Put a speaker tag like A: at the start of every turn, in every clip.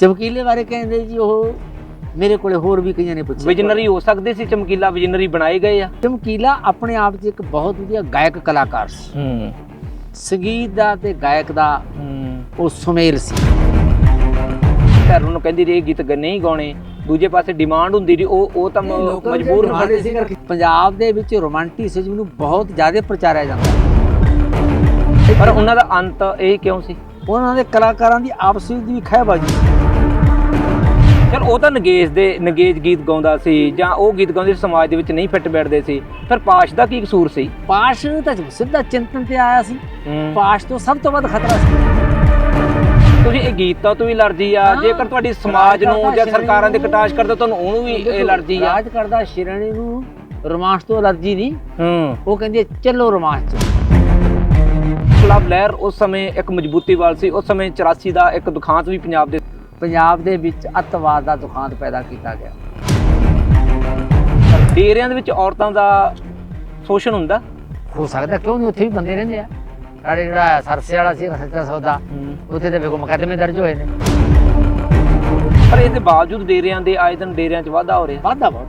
A: ਚਮਕੀਲੇ ਬਾਰੇ ਕਹਿੰਦੇ ਜੀ ਉਹ ਮੇਰੇ ਕੋਲੇ ਹੋਰ ਵੀ ਕਈਆਂ ਨੇ ਪੁੱਛਿਆ।
B: ਵਿਜਨਰੀ ਹੋ ਸਕਦੇ ਸੀ ਚਮਕੀਲਾ ਵਿਜਨਰੀ ਬਣਾਏ ਗਏ ਆ।
A: ਚਮਕੀਲਾ ਆਪਣੇ ਆਪ 'ਚ ਇੱਕ ਬਹੁਤ ਵਧੀਆ ਗਾਇਕ ਕਲਾਕਾਰ ਸੀ।
B: ਹੂੰ।
A: ਸੰਗੀਤ ਦਾ ਤੇ ਗਾਇਕ ਦਾ ਉਹ ਸੁਮੇਲ ਸੀ।
B: ਘਰ ਨੂੰ ਕਹਿੰਦੀ ਰਹੀ ਗੀਤ ਨਹੀਂ ਗਾਉਣੇ। ਦੂਜੇ ਪਾਸੇ ਡਿਮਾਂਡ ਹੁੰਦੀ ਰਹੀ ਉਹ ਉਹ ਤਾਂ ਮਜਬੂਰ ਹੁੰਦੇ ਸੀ
A: ਪੰਜਾਬ ਦੇ ਵਿੱਚ ਰੋਮਾਂਟਿਸਿਜ਼ਮ ਨੂੰ ਬਹੁਤ ਜ਼ਿਆਦਾ ਪ੍ਰਚਾਰਿਆ ਜਾਂਦਾ।
B: ਪਰ ਉਹਨਾਂ ਦਾ ਅੰਤ ਇਹ ਕਿਉਂ ਸੀ?
A: ਉਹਨਾਂ ਦੇ ਕਲਾਕਾਰਾਂ ਦੀ ਆਪਸ ਵਿੱਚ ਵੀ ਖਹਿਬਾਜ਼ੀ।
B: ਚਲ ਉਹ ਤਾਂ ਨਗੇਜ ਦੇ ਨਗੇਜ ਗੀਤ ਗਾਉਂਦਾ ਸੀ ਜਾਂ ਉਹ ਗੀਤ ਗਾਉਂਦੇ ਸਮਾਜ ਦੇ ਵਿੱਚ ਨਹੀਂ ਫਿੱਟ ਬੈਠਦੇ ਸੀ। ਫਿਰ ਪਾਸ਼ ਦਾ ਕੀ ਕਸੂਰ ਸੀ?
A: ਪਾਸ਼ ਤਾਂ ਸਿੱਧਾ ਚਿੰਤਨ ਤੇ ਆਇਆ ਸੀ। ਪਾਸ਼ ਤੋਂ ਸਭ ਤੋਂ ਵੱਧ ਖਤਰਾ ਸੀ।
B: ਤੁਸੀਂ ਇਹ ਗੀਤਾਂ ਤੋਂ ਵੀ ਅਲਰਜੀ ਆ। ਜੇਕਰ ਤੁਹਾਡੀ ਸਮਾਜ ਨੂੰ ਜਾਂ ਸਰਕਾਰਾਂ ਦੇ ਕਟਾਸ਼ ਕਰਦਾ ਤੁਹਾਨੂੰ ਉਹਨੂੰ ਵੀ ਇਹ ਅਲਰਜੀ ਆ।
A: ਰਾਜ ਕਰਦਾ ਸ਼੍ਰੇਣੀ ਨੂੰ ਰੋਮਾਂਸ ਤੋਂ ਅਲਰਜੀ ਨਹੀਂ।
B: ਹੂੰ।
A: ਉਹ ਕਹਿੰਦੇ ਚਲੋ ਰੋਮਾਂਸ ਚ।
B: ਕਲੱਬ ਲਹਿਰ ਉਸ ਸਮੇਂ ਇੱਕ ਮਜ਼ਬੂਤੀ ਵਾਲ ਸੀ। ਉਸ ਸਮੇਂ 84 ਦਾ ਇੱਕ ਦੁਖਾਂਤ ਵੀ ਪੰਜਾਬ ਦੇ
A: ਪੰਜਾਬ ਦੇ ਵਿੱਚ ਅੱਤਵਾਦ ਦਾ ਦੁਖਾਂਤ ਪੈਦਾ ਕੀਤਾ ਗਿਆ।
B: ਡੇਰਿਆਂ ਦੇ ਵਿੱਚ ਔਰਤਾਂ ਦਾ ਸ਼ੋਸ਼ਣ ਹੁੰਦਾ?
A: ਹੋ ਸਕਦਾ ਕਿਉਂ ਨਹੀਂ? ਉੱਥੇ ਵੀ ਬੰਦੇ ਰਹਿੰਦੇ ਆ। ਸਾਡੇ ਜਿਹੜਾ ਸਰਸੇ ਵਾਲਾ ਸੀ ਸੱਚਾ ਸੌਦਾ ਉੱਥੇ ਤੇ ਵੇਖੋ ਮੁਕੱਦਮੇ ਦਰਜ ਹੋਏ ਨੇ।
B: ਪਰ ਇਹਦੇ ਬਾਵਜੂਦ ਡੇਰਿਆਂ ਦੇ ਆਏ ਦਿਨ ਡੇਰਿਆਂ 'ਚ ਵਾਧਾ ਹੋ ਰਿਹਾ।
A: ਵਾਧਾ ਬਹੁਤ।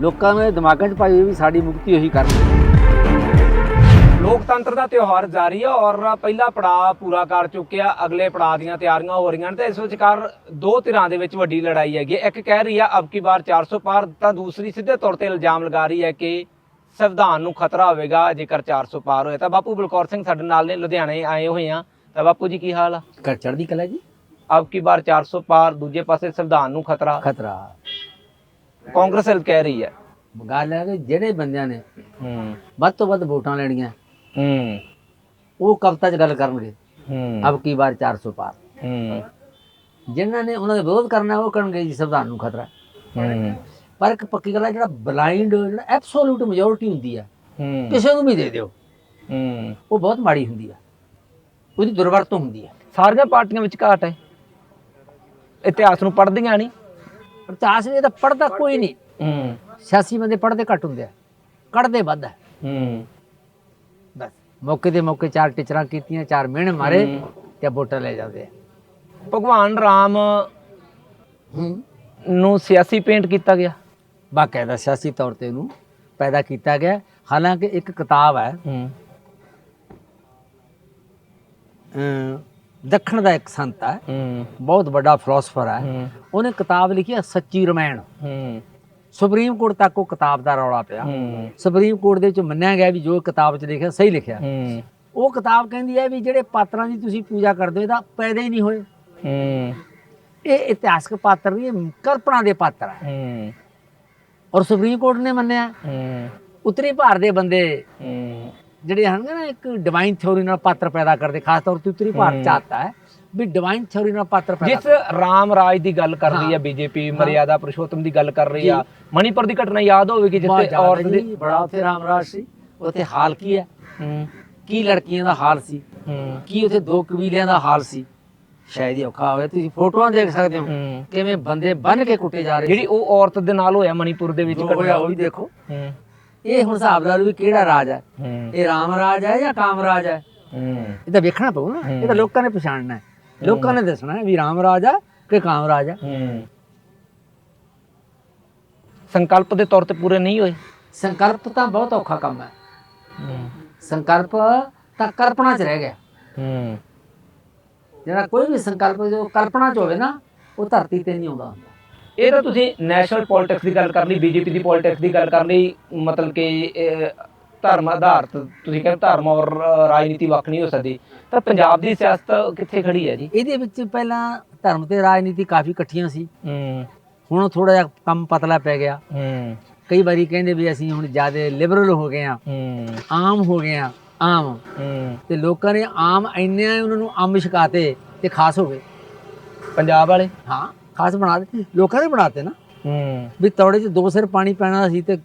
A: ਲੋਕਾਂ ਨੇ ਦਿਮਾਗਾਂ 'ਚ ਪਾਈ ਹੋਈ ਵੀ ਸਾਡੀ ਮੁਕਤੀ ਉਹੀ ਕਰਨੀ।
B: ਲੋਕਤੰਤਰ ਦਾ ਤਿਉਹਾਰ ਜਾਰੀ ਹੈ ਔਰ ਪਹਿਲਾ ਪੜਾਅ ਪੂਰਾ ਕਰ ਚੁੱਕਿਆ। ਅਗਲੇ ਪੜਾਅ ਦੀਆਂ ਤਿਆਰੀਆਂ ਹੋ ਰਹੀਆਂ ਨੇ ਤੇ ਇਸ ਵਿਚਕਾਰ ਦੋ ਧਿਰਾਂ ਦੇ ਵਿੱਚ ਵੱਡੀ ਲੜਾਈ ਹੈਗੀ। ਇੱਕ ਕਹਿ ਰਹੀ ਹੈ ਅਬ ਕੀ ਵਾਰ 400 ਪਾਰ ਤਾਂ ਦੂਸਰੀ ਸਿੱਧੇ ਤੌਰ ਤੇ ਇਲਜ਼ਾਮ ਲਗਾ ਰਹੀ ਹੈ ਕਿ ਸੰਵਿਧਾਨ ਨੂੰ ਖਤਰਾ ਹੋਵੇਗਾ ਜੇਕਰ 400 ਪਾਰ ਹੋਏ ਤਾਂ ਬਾਪੂ ਬਲਕੌਰ ਸਿੰਘ ਸਾਡੇ ਨਾਲ ਨੇ ਲੁਧਿਆਣੇ ਆਏ ਹੋਏ ਆ। ਤਾਂ ਬਾਪੂ ਜੀ ਕੀ ਹਾਲ ਆ?
A: ਕਰ ਚੜਦੀ ਕਲਾ ਜੀ?
B: ਅਬ ਕੀ ਵਾਰ 400 ਪਾਰ ਦੂਜੇ ਪਾਸੇ ਸੰਵਿਧਾਨ ਨੂੰ ਖਤਰਾ।
A: ਖਤਰਾ।
B: ਕਾਂਗਰਸ ਇਹ ਕਹਿ ਰਹੀ ਹੈ।
A: ਗੱਲ ਹੈ ਕਿ ਜਿਹੜੇ ਬੰਦਿਆਂ ਨੇ
B: ਹੂੰ।
A: ਵੱਧ ਤੋਂ ਵੱਧ ਵੋਟਾਂ ਲੈਣੀਆਂ।
B: ਹੂੰ।
A: ਉਹ ਕਵਿਤਾ 'ਚ ਗੱਲ ਕਰਨਗੇ।
B: ਹੂੰ।
A: ਅਬ ਕੀ ਵਾਰ 400 ਪਾਰ।
B: ਹੂੰ।
A: ਜਿਨ੍ਹਾਂ ਨੇ ਉਹਨਾਂ ਦਾ ਵਿਰੋਧ ਕਰਨਾ ਉਹ ਕਰਨਗੇ ਜੀ ਸੰਵਿਧਾਨ ਨੂੰ ਖਤਰਾ।
B: ਹੂੰ।
A: ਪਰ ਇੱਕ ਪੱਕੀ ਗੱਲ ਹੈ ਜਿਹੜਾ ਬਲਾਈਂਡ ਜਿਹੜਾ ਐਬਸੋਲੂਟ ਮੈਜੋਰਿਟੀ ਹੁੰਦੀ ਹੂੰ ਕਿਸੇ ਨੂੰ ਵੀ ਦੇ ਦਿਓ।
B: ਹੂੰ।
A: ਉਹ ਬਹੁਤ ਮਾੜੀ ਹੁੰਦੀ ਹੈ। ਉਹਦੀ ਦੁਰਵਰਤੋਂ ਹੁੰਦੀ ਹੈ।
B: ਸਾਰੀਆਂ ਪਾਰਟੀਆਂ ਵਿੱਚ ਘਾਟ ਹੈ। ਇਤਿਹਾਸ ਨੂੰ ਪੜ੍ਹਦੀਆਂ ਨਹੀਂ।
A: ਇਤਿਹਾਸ ਵਿੱਚ ਤਾਂ ਪੜਦਾ ਕੋਈ ਨਹੀਂ।
B: ਹੂੰ।
A: ਸਿਆਸੀ ਬੰਦੇ ਪੜਦੇ ਘੱਟ ਹੁੰਦੇ ਆ। ਕੱਢਦੇ ਵੱਧ ਹੈ।
B: ਹੂੰ।
A: ਮੌਕੇ ਦੇ ਮੌਕੇ ਚਾਰ ਟੀਚਰਾਂ ਕੀਤੀਆਂ ਚਾਰ ਮਿਹਣੇ ਮਾਰੇ। ਤੇ ਵੋਟਾਂ ਲੈ ਜਾਂਦੇ ਆ।
B: ਭਗਵਾਨ ਰਾਮ ਨੂੰ ਸਿਆਸੀ ਪੇਂਟ ਕੀਤਾ ਗਿਆ।
A: ਬਾਕਾਇਦਾ ਸਿਆਸੀ ਤੌਰ ਤੇ ਉਹਨੂੰ ਪੈਦਾ ਕੀਤਾ ਗਿਆ। ਹਾਲਾਂਕਿ ਇੱਕ ਕਿਤਾਬ ਹੈ ਦੱਖਣ ਦਾ ਇੱਕ ਸੰਤ ਹੈ ਬਹੁਤ ਵੱਡਾ ਫਿਲਾਸਫਰ ਹੈ। ਉਹਨੇ ਕਿਤਾਬ ਲਿਖੀ ਹੈ ਸੱਚੀ ਰਮਾਇਣ। ਸੁਪਰੀਮ ਕੋਰਟ ਤੱਕ ਉਹ ਕਿਤਾਬ ਦਾ ਰੌਲਾ ਪਿਆ। ਸੁਪਰੀਮ ਕੋਰਟ ਦੇ ਵਿੱਚ ਮੰਨਿਆ ਗਿਆ ਵੀ ਜੋ ਕਿਤਾਬ 'ਚ ਲਿਖਿਆ ਸਹੀ ਲਿਖਿਆ। ਉਹ ਕਿਤਾਬ ਕਹਿੰਦੀ ਹੈ ਵੀ ਜਿਹੜੇ ਪਾਤਰਾਂ ਦੀ ਤੁਸੀਂ ਪੂਜਾ ਕਰਦੇ ਹੋ ਇਹ ਤਾਂ ਪੈਦਾ ਹੀ ਨਹੀਂ ਹੋਏ। ਇਹ ਇਤਿਹਾਸਕ ਪਾਤਰ ਨਹੀਂ ਇਹ ਕਲਪਨਾ ਦੇ ਪਾਤਰ ਹੈ। ਔਰ ਸੁਪਰੀਮ ਕੋਰਟ ਨੇ ਮੰਨਿਆ। ਉੱਤਰੀ ਭਾਰਤ ਦੇ ਬੰਦੇ ਜਿਹੜੇ ਹਨ ਨਾ ਇੱਕ ਡਿਵਾਈਨ ਥਿਉਰੀ ਨਾਲ ਪਾਤਰ ਪੈਦਾ ਕਰਦੇ ਖਾਸ ਤੌਰ ਤੇ ਉੱਤਰੀ ਭਾਰਤ ਚ ਆਤਾ ਹੈ। ਵੀ ਡਿਵਾਈਨ ਥਿਉਰੀ ਨਾਲ ਪਾਤਰ ਪੈਦਾ
B: ਜਿਸ ਰਾਮ ਰਾਜ ਦੀ ਗੱਲ ਕਰ ਰਹੀ ਹੈ। ਬੀਜੇਪੀ ਮਰਿਆਦਾ ਪੁਰਸ਼ੋਤਮ ਦੀ ਗੱਲ ਕਰ ਰਹੀ ਆ। ਮਣੀਪੁਰ ਦੀ ਘਟਨਾ ਯਾਦ ਹੋਵੇਗੀ ਜਿੱਥੇ ਔਰਤ ਦੇ
A: ਬੜਾ ਉੱਥੇ ਰਾਮਰਾਜ ਸੀ। ਉੱਥੇ ਹਾਲ ਕੀ ਹੈ? ਕੀ ਲੜਕੀਆਂ ਦਾ ਹਾਲ ਸੀ? ਕੀ ਉੱਥੇ ਦੋ ਕਬੀਲਿਆਂ ਦਾ ਹਾਲ ਸੀ? ਸ਼ਾਇਦ ਹੀ ਔਖਾ ਹੋਵੇ ਤੁਸੀਂ ਫੋਟੋਆਂ ਦੇਖ ਸਕਦੇ ਹੋ। ਕਿਵੇਂ ਬੰਦੇ ਬੰਨ ਕੇ ਕੁੱਟੇ ਜਾ ਰਹੇ
B: ਜਿਹੜੀ ਉਹ ਔਰਤ ਦੇ ਨਾਲ ਹੋਇਆ ਮਣੀਪੁਰ ਦੇ ਵਿੱਚ
A: ਹੋਇਆ ਉਹ ਵੀ ਦੇਖੋ। ਇਹ ਹੁਣ ਹਿਸਾਬ ਲਾ ਲਓ ਵੀ ਕਿਹੜਾ ਰਾਜ ਹੈ? ਇਹ ਰਾਮ ਰਾਜ ਹੈ ਜਾਂ ਕਾਮ ਰਾਜ ਹੈ?
B: ਹੂੰ।
A: ਇਹ ਤਾਂ ਵੇਖਣਾ ਪਊ ਨਾ। ਇਹ ਤਾਂ ਲੋਕਾਂ ਨੇ ਪਛਾਣਨਾ ਹੈ। ਲੋਕਾਂ ਨੇ ਦੱਸਣਾ ਹੈ ਵੀ ਰਾਮ ਰਾਜ ਹੈ ਕਿ ਕਾਮ ਰਾਜ। ਹੂੰ
B: ਸੰਕਲਪ ਦੇ ਤੌਰ ਤੇ ਪੂਰੇ ਨਹੀਂ ਹੋਏ।
A: ਸੰਕਲਪ ਤਾਂ ਬਹੁਤ ਔਖਾ ਕੰਮ ਹੈ।
B: ਹੂੰ।
A: ਸੰਕਲਪ ਤਾਂ ਕਲਪਨਾ 'ਚ ਰਹਿ ਗਿਆ।
B: ਹੂੰ।
A: ਜਿਹੜਾ ਕੋਈ ਵੀ ਸੰਕਲਪ ਜੋ ਕਲਪਨਾ 'ਚ ਹੋਵੇ ਨਾ ਉਹ ਧਰਤੀ ਤੇ ਨਹੀਂ ਆਉਂਦਾ।
B: ਇਹ ਤਾਂ ਤੁਸੀਂ ਨੈਸ਼ਨਲ ਪੋਲਿਟਿਕਸ ਦੀ ਗੱਲ ਕਰ ਲਈ ਬੀਜੇਪੀ ਦੀ ਪੋਲਿਟਿਕਸ ਦੀ ਗੱਲ ਕਰ ਲਈ ਮਤਲਬ ਕਿ ਧਰਮ ਆਧਾਰਿਤ ਤੁਸੀਂ ਕਹਿੰਦੇ ਧਰਮ ਔਰ ਰਾਜਨੀਤੀ ਵੱਖ ਨਹੀਂ ਹੋ ਸਕਦੀ। ਤਾਂ ਪੰਜਾਬ ਦੀ ਸਿਆਸਤ ਕਿੱਥੇ ਖੜੀ ਹੈ ਜੀ?
A: ਇਹਦੇ ਵਿੱਚ ਪਹਿਲਾਂ ਧਰਮ ਤੇ ਰਾਜਨੀਤੀ ਕਾਫੀ ਇਕੱਠੀਆਂ ਸੀ।
B: ਹੂੰ।
A: ਹੁਣ ਥੋੜਾ ਜਿਹਾ ਕੰਮ ਪਤਲਾ ਪੈ ਗਿਆ।
B: ਹੂੰ।
A: ਕਈ ਵਾਰੀ ਕਹਿੰਦੇ ਵੀ ਅਸੀਂ ਹੁਣ ਜ਼ਿਆਦਾ ਲਿਬਰਲ ਹੋ ਗਏ ਆ
B: ਹੂੰ।
A: ਆਮ ਹੋ ਗਏ ਆ ਆਮ।
B: ਹੂੰ।
A: ਤੇ ਲੋਕਾਂ ਨੇ ਆਮ ਇੰਨੇ ਉਹਨਾਂ ਨੂੰ ਅੰਬ ਛਕਾਤੇ ਤੇ ਖਾਸ ਹੋ ਗਏ।
B: ਪੰਜਾਬ ਵਾਲੇ?
A: ਹਾਂ ਖਾਸ ਬਣਾ ਦਿੱਤੇ। ਲੋਕਾਂ ਨੇ ਬਣਾਤੇ ਨਾ।
B: ਹੂੰ।
A: ਵੀ ਤੌੜੇ 'ਚ ਦੋ ਸਿਰ ਪਾਣੀ ਪੈਣਾ ਸੀ ਤੇ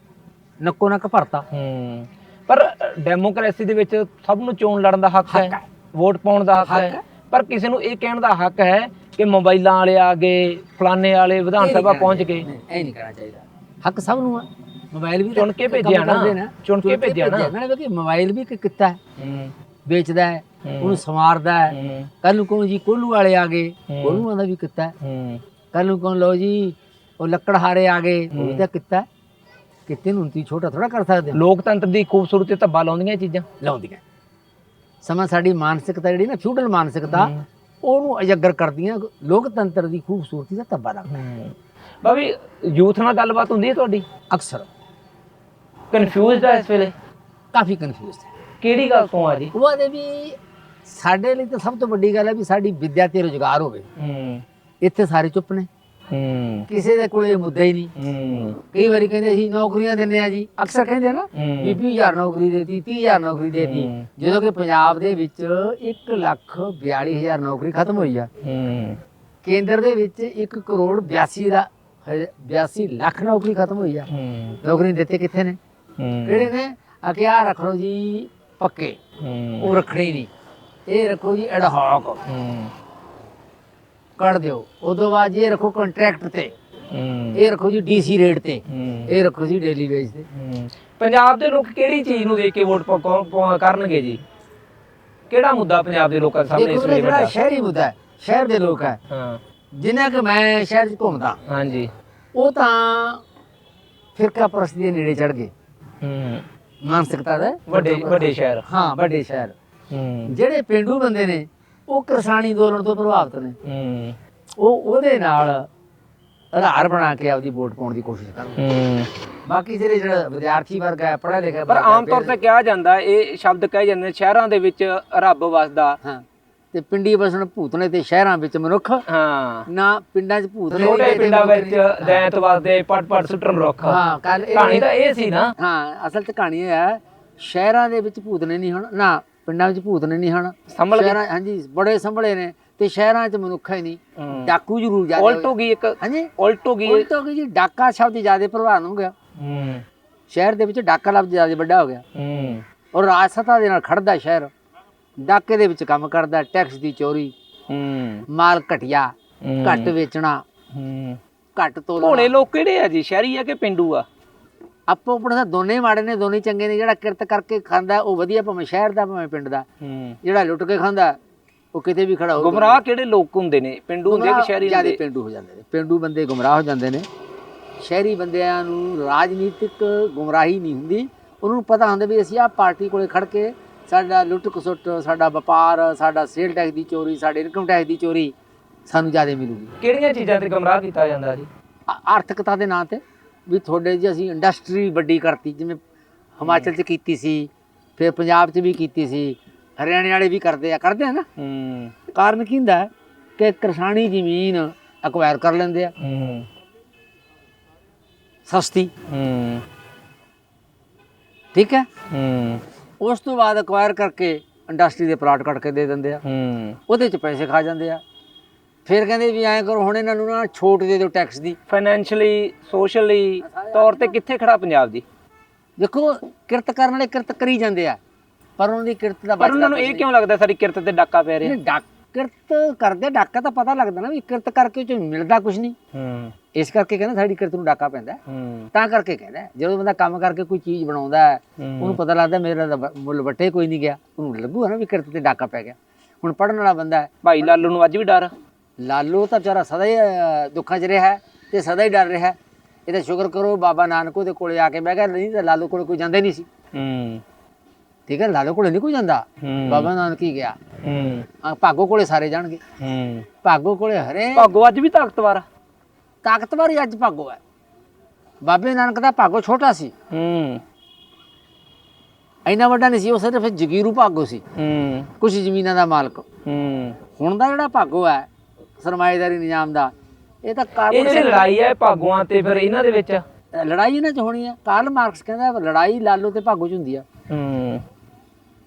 A: ਨੱਕੋ ਨੱਕ ਭਰਤਾ।
B: ਹੂੰ। ਪਰ ਡੈਮੋਕ੍ਰੇਸੀ ਦੇ ਵਿੱਚ ਸਭ ਨੂੰ ਚੋਣ ਲੜਨ ਦਾ ਹੱਕ ਹੈ। ਵੋਟ ਪਾਉਣ ਦਾ ਹੱਕ ਹੈ। ਪਰ ਕਿਸੇ ਨੂੰ ਇਹ ਕਹਿਣ ਦਾ ਹੱਕ ਹੈ ਕਿ ਮੋਬਾਈਲਾਂ ਵਾਲੇ ਆ ਗਏ ਫਲਾਣੇ ਵਾਲੇ ਵਿਧਾਨ ਸਭਾ ਪਹੁੰਚ ਗਏ।
A: ਇਹ ਨਹੀਂ ਕਰਨਾ ਚਾਹੀਦਾ ਹੱਕ ਸਭ ਨੂੰ ਹੈ ਮੋਬਾਈਲ ਵੀ
B: ਚੁਣ ਕੇ ਭੇਜਿਆ ਨਾ।
A: ਨੇ।
B: ਚੁਣ ਕੇ ਭੇਜਿਆ ਨਾ।
A: ਨਾਲੇ ਕਿ ਮੋਬਾਈਲ ਵੀ ਇੱਕ ਕਿੱਤਾ ਹੈ
B: ਹੂੰ
A: ਵੇਚਦਾ ਹੈ ਉਹਨੂੰ ਸਮਾਰਦਾ ਹੈ ਕੱਲ ਨੂੰ ਕਹੋ ਜੀ ਕੋਲੂ ਵਾਲੇ ਆ ਗਏ। ਕੋਲੂਆਂ ਦਾ ਵੀ ਕੀਤਾ ਹੈ ਕੱਲ ਨੂੰ ਕਹੋ ਲਓ ਜੀ ਉਹ ਲੱਕੜਹਾਰੇ ਆ ਗਏ ਉਹ ਵੀ। ਤਾਂ ਕੀਤਾ ਹੈ। ਕਿਤੇ ਨੂੰ ਤੁਸੀਂ ਛੋਟਾ ਥੋੜਾ ਕਰ ਸਕਦੇ ਹੋ।
B: ਲੋਕਤੰਤਰ ਦੀ ਖੂਬਸੂਰਤੀ ਧੱਬਾ ਲਾਉਂਦੀਆਂ ਇਹ ਚੀਜ਼ਾਂ?
A: ਲਾਉਂਦੀਆਂ। ਸਮਾਂ ਸਾਡੀ ਮਾਨਸਿਕਤਾ ਜਿਹੜੀ ਨਾ ਫਿਊਡਲ ਮਾਨਸਿਕਤਾ ਉਹਨੂੰ ਅਜਗਰ ਕਰਦੀਆਂ ਲੋਕਤੰਤਰ ਦੀ ਖੂਬਸੂਰਤੀ ਦਾ ਧੱਬਾ ਲੱਗਦਾ
B: ਬਾਬੀ ਯੂਥ ਨਾਲ ਗੱਲਬਾਤ ਹੁੰਦੀ ਹੈ ਤੁਹਾਡੀ?
A: ਅਕਸਰ।
B: ਕਨਫਿਊਜ਼ਡ ਹੈ ਇਸ ਵੇਲੇ?
A: ਕਾਫੀ ਕਨਫਿਊਜ਼ਡ ਹੈ।
B: ਕਿਹੜੀ ਗੱਲ ਤੋਂ ਆ ਜੀ?
A: ਉਹਦੇ ਵੀ ਸਾਡੇ ਲਈ ਤਾਂ ਸਭ ਤੋਂ ਵੱਡੀ ਗੱਲ ਹੈ ਵੀ ਸਾਡੀ ਵਿੱਦਿਆ ਤੇ ਰੁਜ਼ਗਾਰ ਹੋਵੇ।
B: ਹੂੰ।
A: ਇੱਥੇ ਸਾਰੇ ਚੁੱਪ ਨੇ।
B: ਹੂੰ।
A: ਕਿਸੇ ਦੇ ਕੋਲੇ ਮੁੱਦਾ ਹੀ ਨਹੀਂ।
B: ਹੂੰ।
A: ਕਈ ਵਾਰੀ ਕਹਿੰਦੇ ਅਸੀਂ ਨੌਕਰੀਆਂ ਦਿੰਦੇ ਆ ਜੀ। ਅਕਸਰ ਕਹਿੰਦੇ ਆ ਨਾ ਵੀ 20000 ਨੌਕਰੀ ਦੇਤੀ 30000 ਨੌਕਰੀ ਦੇਤੀ। ਜਦੋਂ ਕਿ ਪੰਜਾਬ ਦੇ ਵਿੱਚ 1 ਲੱਖ 42000 ਨੌਕਰੀ ਖਤਮ ਹੋਈ ਆ।
B: ਹੂੰ।
A: ਕੇਂਦਰ ਦੇ ਵਿੱਚ 1 ਕਰੋੜ 82 ਦਾ 82 ਲੱਖ ਨੌਕਰੀ ਖਤਮ ਹੋਈ ਆ। ਨੌਕਰੀ ਦਿੱਤੇ ਕਿੱਥੇ ਨੇ? ਕਿਹੜੇ ਨੇ? ਆ ਕਿ ਆਹ ਰੱਖ ਲਓ ਜੀ ਪੱਕੇ। ਉਹ ਰੱਖਣੀ ਨਹੀਂ। ਇਹ ਰੱਖੋ ਜੀ ਐਡਹੌਕ।
B: ਹੂੰ।
A: ਕੱਢ ਦਿਓ। ਉਦੋਂ ਬਾਅਦ ਇਹ ਰੱਖੋ ਕੰਟਰੈਕਟ ਤੇ। ਇਹ ਰੱਖੋ ਜੀ ਡੀਸੀ ਰੇਟ ਤੇ। ਇਹ ਰੱਖੋ ਜੀ ਡੇਲੀ ਵੇਜ ਤੇ।
B: ਪੰਜਾਬ ਦੇ ਲੋਕ ਕਿਹੜੀ ਚੀਜ਼ ਨੂੰ ਦੇਖ ਕੇ ਵੋਟ ਕਰਨਗੇ ਜੀ? ਕਿਹੜਾ ਮੁੱਦਾ ਪੰਜਾਬ ਦੇ ਲੋਕਾਂ ਸਾਹਮਣੇ ਇਸ ਵੇਲੇ ਵੱਡਾ?
A: ਸ਼ਹਿਰੀ ਮੁੱਦਾ ਹੈ ਸ਼ਹਿਰ ਦੇ ਲੋਕ ਹੈ।
B: ਹਾਂ।
A: ਜਿੰਨਾ ਕਿ ਮੈਂ ਸ਼ਹਿਰ 'ਚ ਘੁੰਮਦਾ
B: ਹਾਂਜੀ।
A: ਉਹ ਤਾਂ ਫਿਰਕਾ ਪ੍ਰਸਤੀ ਦੇ ਨੇੜੇ ਚੜ ਗਏ।
B: ਹੂੰ।
A: ਮਾਨਸਿਕਤਾ ਦਾ
B: ਵੱਡੇ ਵੱਡੇ ਸ਼ਹਿਰ।
A: ਹਾਂ ਵੱਡੇ ਸ਼ਹਿਰ। ਜਿਹੜੇ ਪਿੰਡੂ ਬੰਦੇ ਨੇ ਉਹ ਕਿਸਾਨੀ ਅੰਦੋਲਨ ਤੋਂ ਪ੍ਰਭਾਵਿਤ ਨੇ।
B: ਹੂੰ।
A: ਉਹ ਉਹਦੇ ਨਾਲ ਆਧਾਰ ਬਣਾ ਕੇ ਆਪਦੀ ਵੋਟ ਪਾਉਣ ਦੀ ਕੋਸ਼ਿਸ਼ ਕਰਨ
B: ਹੂੰ।
A: ਬਾਕੀ ਜਿਹੜੇ ਜਿਹੜਾ ਵਿਦਿਆਰਥੀ ਵਰਗ ਹੈ ਪੜ੍ਹਿਆ ਲਿਖਿਆ
B: ਪਰ
A: ਵਰਗ ਹੈ,
B: ਆਮ ਤੌਰ ਤੇ ਕਿਹਾ ਜਾਂਦਾ ਇਹ ਸ਼ਬਦ ਕਹੇ ਜਾਂਦੇ ਨੇ ਸ਼ਹਿਰਾਂ ਦੇ ਵਿੱਚ ਰੱਬ ਵਸਦਾ।
A: ਹਾਂ। ਤੇ ਪਿੰਡੀ ਵਸਣ ਭੂਤਨੇ ਤੇ ਸ਼ਹਿਰਾਂ ਵਿੱਚ ਮਨੁੱਖ।
B: ਹਾਂ।
A: ਨਾ ਪਿੰਡਾਂ 'ਚ ਭੂਤਨੇ
B: ਛੋਟੇ ਪਿੰਡਾਂ ਵਿੱਚ ਦੈਂਤ ਵਸਦੇ ਪਟ ਪਟ ਸੁੱਟਣ ਰੁੱਖ
A: ਹਾਂ ਕੱਲ
B: ਕਹਾਣੀ ਤਾਂ ਇਹ ਸੀ ਨਾ।
A: ਹਾਂ ਅਸਲ 'ਚ ਕਹਾਣੀ ਇਹ ਹੈ ਸ਼ਹਿਰਾਂ ਦੇ ਵਿੱਚ ਭੂਤਨੇ ਨਹੀਂ ਹਨ ਨਾ ਪਿੰਡਾਂ ਵਿੱਚ ਭੂਤਨੇ ਨਹੀਂ ਹਨ।
B: ਸੰਭਲ ਗਏ।
A: ਸ਼ਹਿਰਾਂ ਹਾਂਜੀ ਬੜੇ ਸੰਭਲੇ ਨੇ ਤੇ ਸ਼ਹਿਰਾਂ 'ਚ ਮਨੁੱਖ ਹੀ ਨਹੀਂ।
B: ਹੂੰ।
A: ਡਾਕੂ ਜ਼ਰੂਰ ਜਾਂਦੇ
B: ਉਲਟ ਗਈ ਇੱਕ।
A: ਹਾਂਜੀ।
B: ਉਲਟ ਗਈ। ਇਹ।
A: ਉਲਟ ਜੀ ਡਾਕਾ ਸ਼ਬਦ ਜ਼ਿਆਦਾ ਪ੍ਰਭਾਵ ਹੋ ਗਿਆ।
B: ਹੂੰ।
A: ਸ਼ਹਿਰ ਦੇ ਵਿੱਚ ਡਾਕਾ ਲਫ਼ਜ਼ ਜ਼ਿਆਦਾ ਵੱਡਾ ਹੋ ਗਿਆ।
B: ਹੂੰ।
A: ਔਰ ਰਾਜਸਤਾ ਦੇ ਨਾਲ ਖੜਦਾ ਸ਼ਹਿਰ ਡਾਕੇ ਦੇ ਵਿੱਚ ਕੰਮ ਕਰਦਾ ਟੈਕਸ ਦੀ ਚੋਰੀ
B: ਹੂੰ।
A: ਮਾਲ ਘਟਿਆ
B: ਹੂੰ।
A: ਘੱਟ ਵੇਚਣਾ।
B: ਹੂੰ।
A: ਘੱਟ ਤੋਲਣਾ।
B: ਭੋਲੇ ਲੋਕ ਕਿਹੜੇ ਆ ਜੀ? ਸ਼ਹਿਰੀ ਆ ਕਿ ਪਿੰਡੂ ਆ?
A: ਆਪੋ ਆਪਣੇ ਦਾ ਦੋਨੇ ਮਾੜੇ ਨੇ ਦੋਨੇ ਚੰਗੇ ਨੇ ਜਿਹੜਾ ਕਿਰਤ ਕਰਕੇ ਖਾਂਦਾ ਉਹ ਵਧੀਆ ਭਾਵੇਂ ਸ਼ਹਿਰ ਦਾ ਭਾਵੇਂ ਪਿੰਡ ਦਾ।
B: ਹੂੰ।
A: ਜਿਹੜਾ ਲੁੱਟ ਕੇ ਖਾਂਦਾ ਉਹ ਕਿਤੇ ਵੀ ਖੜਾ ਹੋ
B: ਗੁਮਰਾਹ ਕਿਹੜੇ ਲੋਕ ਹੁੰਦੇ ਨੇ? ਪਿੰਡੂ ਹੁੰਦੇ ਆ ਕਿ ਸ਼ਹਿਰੀ ਹੁੰਦੇ?
A: ਪਿੰਡੂ ਹੋ ਜਾਂਦੇ ਨੇ। ਪਿੰਡੂ ਬੰਦੇ ਗੁੰਮਰਾਹ ਹੋ ਜਾਂਦੇ ਨੇ। ਸ਼ਹਿਰੀ ਬੰਦਿਆਂ ਨੂੰ ਰਾਜਨੀਤਿਕ ਗੁੰਮਰਾਹੀ ਨਹੀਂ ਹੁੰਦੀ। ਉਹਨਾਂ ਨੂੰ ਪਤਾ ਹੁੰਦਾ ਵੀ ਅਸੀਂ ਆਹ ਪਾਰਟੀ ਕੋਲੇ ਖੜ ਕੇ ਸਾਡਾ ਲੁੱਟ ਖਸੁੱਟ ਸਾਡਾ ਵਪਾਰ ਸਾਡਾ ਸੇਲ ਟੈਕਸ ਦੀ ਚੋਰੀ ਸਾਡੇ ਇਨਕਮ ਟੈਕਸ ਦੀ ਚੋਰੀ ਸਾਨੂੰ ਜ਼ਿਆਦਾ ਮਿਲੂਗੀ।
B: ਕਿਹੜੀਆਂ ਚੀਜ਼ਾਂ ਤੇ ਗੁਮਰਾਹ ਕੀਤਾ ਜਾਂਦਾ ਜੀ?
A: ਆ- ਆਰਥਿਕਤਾ ਦੇ ਨਾਂ ਤੇ। ਵੀ ਤੁਹਾਡੇ ਜੀ ਅਸੀਂ ਇੰਡਸਟਰੀ ਵੱਡੀ ਕਰਤੀ ਜਿਵੇਂ ਹਿਮਾਚਲ 'ਚ ਕੀਤੀ ਸੀ ਫਿਰ ਪੰਜਾਬ 'ਚ ਵੀ ਕੀਤੀ ਸੀ ਹਰਿਆਣੇ ਵਾਲੇ ਵੀ ਕਰਦੇ ਆ ਕਰਦੇ ਆ ਨਾ?
B: ਹੂੰ।
A: ਕਾਰਨ ਕੀ ਹੁੰਦਾ? ਕਿ ਕਿਸਾਨੀ ਜ਼ਮੀਨ ਅਕਵਾਇਰ ਕਰ ਲੈਂਦੇ ਆ।
B: ਹੂੰ।
A: ਸਸਤੀ।
B: ਹੂੰ।
A: ਠੀਕ ਹੈ?
B: ਹੂੰ।
A: ਉਸ ਤੋਂ ਬਾਅਦ ਅਕਵਾਇਰ ਕਰਕੇ ਇੰਡਸਟਰੀ ਦੇ ਪਲਾਟ ਕੱਟ ਕੇ ਦੇ ਦਿੰਦੇ ਆ।
B: ਹੂੰ।
A: ਉਹਦੇ 'ਚ ਪੈਸੇ ਖਾ ਜਾਂਦੇ ਆ। ਫਿਰ ਕਹਿੰਦੇ ਵੀ ਐਂ ਕਰੋ ਹੁਣ ਇਹਨਾਂ ਨੂੰ ਨਾ ਛੋਟ ਦੇ ਦਿਓ ਟੈਕਸ ਦੀ।
B: ਫਾਈਨੈਂਸ਼ੀਅਲੀ ਸੋਸ਼ਲੀ ਤੌਰ ਤੇ ਕਿੱਥੇ ਖੜਾ ਪੰਜਾਬ ਜੀ
A: ਦੇਖੋ ਕਿਰਤ ਕਰਨ ਵਾਲੇ ਕਿਰਤ ਕਰੀ ਜਾਂਦੇ ਆ ਪਰ ਉਹਨਾਂ ਦੀ ਕਿਰਤ ਦਾ
B: ਪਰ ਉਹਨਾਂ ਨੂੰ ਇਹ ਕਿਉਂ ਲੱਗਦਾ ਸਾਡੀ ਕਿਰਤ ਤੇ ਡਾਕਾ ਪੈ ਰਿਹਾ?
A: ਡਾਕ ਕਿਰਤ ਕਰਦੇ ਡਾਕਾ ਤਾਂ ਪਤਾ ਲੱਗਦਾ ਨਾ ਵੀ ਕਿਰਤ ਕਰਕੇ ਚ ਮਿਲਦਾ ਕੁਝ ਨਹੀਂ।
B: ਹੂੰ।
A: ਇਸ ਕਰਕੇ ਕਹਿੰਦਾ ਸਾਡੀ ਕਿਰਤ ਨੂੰ ਡਾਕਾ ਪੈਂਦਾ। ਤਾਂ ਕਰਕੇ ਕਹਿੰਦਾ। ਜਦੋਂ ਬੰਦਾ ਕੰਮ ਕਰਕੇ ਕੋਈ ਚੀਜ਼ ਬਣਾਉਂਦਾ ਉਹਨੂੰ ਪਤਾ ਲੱਗਦਾ ਮੇਰਾ ਮੁੱਲ ਵੱਟੇ ਕੋਈ ਨਹੀਂ ਗਿਆ। ਉਹਨੂੰ ਲੱਗੂਗਾ ਨਾ ਵੀ ਕਿਰਤ ਤੇ ਡਾਕਾ ਪੈ ਗਿਆ। ਹੁਣ ਪੜਨ ਵਾਲਾ ਬੰਦਾ ਹੈ।
B: ਭਾਈ ਲਾਲੂ ਨੂੰ ਅੱਜ ਵੀ ਡਰ।
A: ਲਾਲੂ ਤਾਂ ਵਿਚਾਰਾ ਸਦਾ ਹੀ ਅਹ, ਦੁੱਖਾਂ 'ਚ ਰਿਹਾ ਹੈ ਤੇ ਸਦਾ ਹੀ ਡਰ ਰਿਹਾ ਹੈ। ਇਹ ਤਾਂ ਸ਼ੁਕਰ ਕਰੋ ਬਾਬਾ ਨਾਨਕ ਉਹਦੇ ਕੋਲੇ ਆ ਕੇ ਬਹਿ ਗਿਆ ਨਹੀਂ ਤਾਂ ਲਾਲੂ ਕੋਲੇ ਕੋਈ ਜਾਂਦਾ ਹੀ ਨਹੀਂ ਸੀ।
B: ਹੂੰ।
A: ਠੀਕ ਹੈ ਲਾਲੂ ਕੋਲੇ ਨਹੀਂ ਕੋਈ ਜਾਂਦਾ।
B: ਹੂੰ।
A: ਬਾਬਾ ਨਾਨਕ ਹੀ ਗਿਆ।
B: ਹੂੰ।
A: ਆ ਭਾਗੋ ਕੋਲੇ ਸਾਰੇ ਜਾਣਗੇ।
B: ਹੂੰ।
A: ਭਾਗੋ ਕੋਲੇ ਹਰੇ
B: ਭਾਗੋ ਅੱਜ ਵੀ ਤਾਕਤਵਰ ਆ।
A: ਤਾਕਤਵਰ ਹੀ ਅੱਜ ਭਾਗੋ ਹੈ। ਬਾਬੇ ਨਾਨਕ ਦਾ ਭਾਗੋ ਛੋਟਾ ਸੀ।
B: ਹੂੰ।
A: ਇੰਨਾ ਵੱਡਾ ਨਹੀਂ ਸੀ ਉਹ ਸਿਰਫ ਜਗੀਰੂ ਭਾਗੋ ਸੀ।
B: ਹੂੰ।
A: ਕੁਝ ਜ਼ਮੀਨਾਂ ਦਾ ਮਾਲਕ।
B: ਹੂੰ।
A: ਹੁਣ ਦਾ ਜਿਹੜਾ ਭਾਗੋ ਹੈ ਸਰਮਾਏਦਾਰੀ ਨਿਜ਼ਾਮ ਦਾ। ਇਹ ਤਾਂ
B: ਇਹ
A: ਕਾਰਪੋਰੇਟ
B: ਜਿਹੜੀ ਲੜਾਈ ਹੈ ਭਾਗੋਆਂ ਤੇ ਫਿਰ ਇਹਨਾਂ ਦੇ ਵਿੱਚ।
A: ਲੜਾਈ ਇਹਨਾਂ 'ਚ ਹੋਣੀ ਹੈ। ਕਾਰਲ ਮਾਰਕਸ ਕਹਿੰਦਾ ਲੜਾਈ ਲਾਲੋ ਤੇ ਭਾਗੋ 'ਚ ਹੁੰਦੀ ਆ।
B: ਹੂੰ।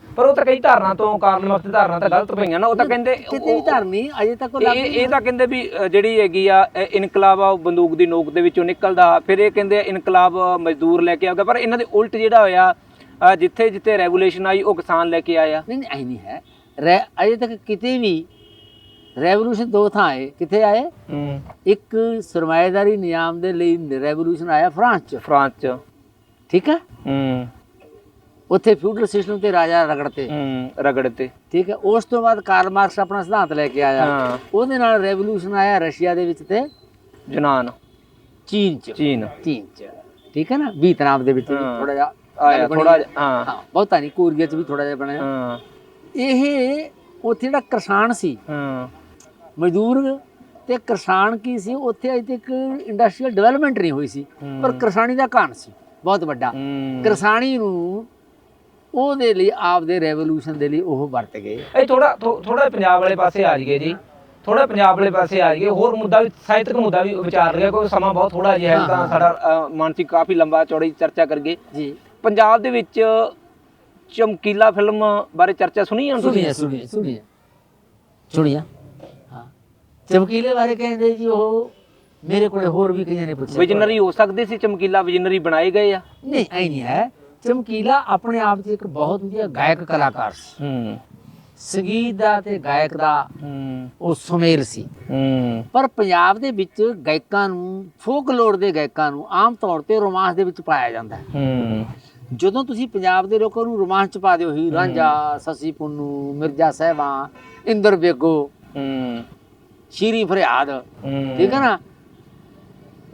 B: ਪਰ ਉਹ ਤਾਂ ਕਈ ਧਾਰਨਾ ਤੋਂ ਕਾਰਨ ਵਕਤ ਧਾਰਨਾ ਤਾਂ ਗਲਤ ਪਈਆਂ ਨਾ ਉਹ ਤਾਂ ਕਹਿੰਦੇ
A: ਕਿਤੇ ਵੀ ਧਰਨੀ ਅਜੇ ਤੱਕ ਉਹ
B: ਇਹ
A: ਲਾਗੂ
B: ਇਹ ਤਾਂ ਕਹਿੰਦੇ ਵੀ ਅ, ਜਿਹੜੀ ਹੈਗੀ ਆ ਇਹ ਇਨਕਲਾਬ ਆ ਉਹ ਬੰਦੂਕ ਦੀ ਨੋਕ ਦੇ ਵਿੱਚੋਂ ਨਿਕਲਦਾ। ਫਿਰ ਇਹ ਕਹਿੰਦੇ ਆ ਇਨਕਲਾਬ ਮਜ਼ਦੂਰ ਲੈ ਕੇ ਆਊਗਾ ਪਰ ਇਹਨਾਂ ਦੇ ਉਲਟ ਜਿਹੜਾ ਹੋਇਆ ਅ, ਜਿੱਥੇ ਜਿੱਥੇ ਰੈਵੋਲੂਸ਼ਨ ਆਈ ਉਹ ਕਿਸਾਨ ਲੈ ਕੇ ਆਇਆ।
A: ਨਹੀਂ ਨਹੀਂ ਐ ਨਹੀਂ ਹੈ। ਰੈ ਅਜੇ ਤੱਕ ਕਿਤੇ ਵੀ ਰੈਵੋਲੂਸ਼ਨ ਦੋ ਥਾਂ ਆਏ ਕਿੱਥੇ ਆਏ? ਇੱਕ ਸਰਮਾਏਦਾਰੀ ਨਿਜ਼ਾਮ ਦੇ ਲਈ ਰੈਵੋਲੂਸ਼ਨ ਆਇਆ ਫਰਾਂਸ 'ਚ।
B: ਫਰਾਂਸ ਚ।
A: ਠੀਕ ਹੈ?
B: ਹੂੰ।
A: ਉੱਥੇ ਫਿਊਡਲ ਸਿਸਟਮ ਤੇ ਰਾਜਾ ਰਗੜਤੇ
B: ਹੂੰ ਰਗੜ ਤੇ।
A: ਠੀਕ ਹੈ? ਉਸ ਤੋਂ ਬਾਅਦ ਕਾਰਲ ਮਾਰਕਸ ਆਪਣਾ ਸਿਧਾਂਤ ਲੈ ਕੇ ਆਇਆ। ਉਹਦੇ ਨਾਲ ਰੈਵੋਲੂਸ਼ਨ ਆਇਆ ਰਸ਼ੀਆ ਦੇ ਵਿੱਚ ਤੇ
B: ਜਨਾਨ।
A: ਚੀਨ ਚ।
B: ਚੀਨ।
A: ਚੀਨ ਚ। ਠੀਕ ਹੈ ਨਾ? ਵੀਤਨਾਮ ਦੇ ਵਿੱਚ ਵੀ। ਥੋੜਾ ਜਿਹਾ
B: ਆਇਆ ਥੋੜਾ
A: ਹਾਂ। ਬਹੁਤਾ ਨਹੀਂ ਕੋਰੀਆ ਚ ਵੀ ਥੋੜਾ ਜਿਹਾ ਬਣਿਆ।
B: ਹਾਂ।
A: ਇਹ ਉੱਥੇ ਜਿਹੜਾ ਕਿਸਾਨ ਸੀ
B: ਹਾਂ।
A: ਮਜ਼ਦੂਰ ਤੇ ਕਿਸਾਨ ਕੀ ਸੀ? ਉੱਥੇ ਅਜੇ ਤੱਕ ਇੰਡਸਟਰੀਅਲ ਡਿਵੈਲਪਮੈਂਟ ਨਹੀਂ ਹੋਈ ਸੀ ਪਰ ਕਿਸਾਨੀ ਦਾ ਘਾਣ ਸੀ ਬਹੁਤ ਵੱਡਾ।
B: ਹੂੰ।
A: ਕਿਸਾਨੀ ਨੂੰ ਉਹਦੇ ਲਈ ਆਪਦੇ ਰੈਵੋਲੂਸ਼ਨ ਦੇ ਲਈ ਉਹ ਵਰਤ ਗਏ।
B: ਇਹ ਥੋੜਾ ਥੋੜਾ ਪੰਜਾਬ ਵਾਲੇ ਪਾਸੇ ਆ ਜੀ। ਥੋੜਾ ਪੰਜਾਬ ਵਾਲੇ ਪਾਸੇ ਆ ਜਾਈਏ ਹੋਰ ਮੁੱਦਾ ਵੀ ਸਾਹਿਤਕ ਮੁੱਦਾ ਵੀ ਵਿਚਾਰ ਲਿਆ ਕੋਈ ਸਮਾਂ ਬਹੁਤ ਥੋੜਾ ਜਿਹਾ ਹੈ ਤਾਂ ਸਾਡਾ ਮਾਨਸਿਕ ਕਾਫੀ ਲੰਬਾ ਚੌੜੀ ਚਰਚਾ ਕਰਗੇ
A: ਜੀ।
B: ਪੰਜਾਬ ਦੇ ਵਿੱਚ ਚਮਕੀਲਾ ਫਿਲਮ ਬਾਰੇ ਚਰਚਾ ਸੁਣੀ ਹੈ?
A: ਸੁਣੀਏ ਸੁਣੀਏ ਸੁਣੀਏ ਸੁਣੀਏ ਹਾਂ। ਚਮਕੀਲੇ ਬਾਰੇ ਕਹਿੰਦੇ ਜੀ ਉਹ ਮੇਰੇ ਕੋਲੇ ਹੋਰ ਵੀ ਕਈਆਂ ਨੇ ਪੁੱਛਿਆ।
B: ਵਿਜਨਰੀ ਹੋ ਸਕਦੇ ਸੀ ਚਮਕੀਲਾ ਵਿਜਨਰੀ ਬਣਾਏ ਗਏ ਆ।
A: ਨਹੀਂ ਐ ਨਹੀਂ ਹੈ। ਚਮਕੀਲਾ ਆਪਣੇ ਆਪ 'ਚ ਇੱਕ ਬਹੁਤ ਵਧੀਆ ਗਾਇਕ ਕਲਾਕਾਰ ਸੀ।
B: ਹੂੰ।
A: ਸੰਗੀਤ ਦਾ ਤੇ ਗਾਇਕ ਦਾ
B: ਹੂੰ।
A: ਉਹ ਸੁਮੇਲ ਸੀ।
B: ਹੂੰ।
A: ਪਰ ਪੰਜਾਬ ਦੇ ਵਿੱਚ ਗਾਇਕਾਂ ਨੂੰ ਫੋਕਲੋਰ ਦੇ ਗਾਇਕਾਂ ਨੂੰ ਆਮ ਤੌਰ ਤੇ ਰੋਮਾਂਸ ਦੇ ਵਿੱਚ ਪਾਇਆ ਜਾਂਦਾ
B: ਹੈ।
A: ਜਦੋਂ ਤੁਸੀਂ ਪੰਜਾਬ ਦੇ ਲੋਕਾਂ ਨੂੰ ਰੋਮਾਂਸ ਚ ਪਾ ਦਿਓ ਹੀ ਰਾਂਝਾ ਸਸੀ ਪੁੰਨੂ ਮਿਰਜ਼ਾ ਸਾਹਿਬਾਂ ਇੰਦਰ ਬੇਗੋ
B: ਹੂੰ।
A: ਸ਼ੀਰੀ ਫਰਿਆਦ। ਠੀਕ ਹੈ ਨਾ?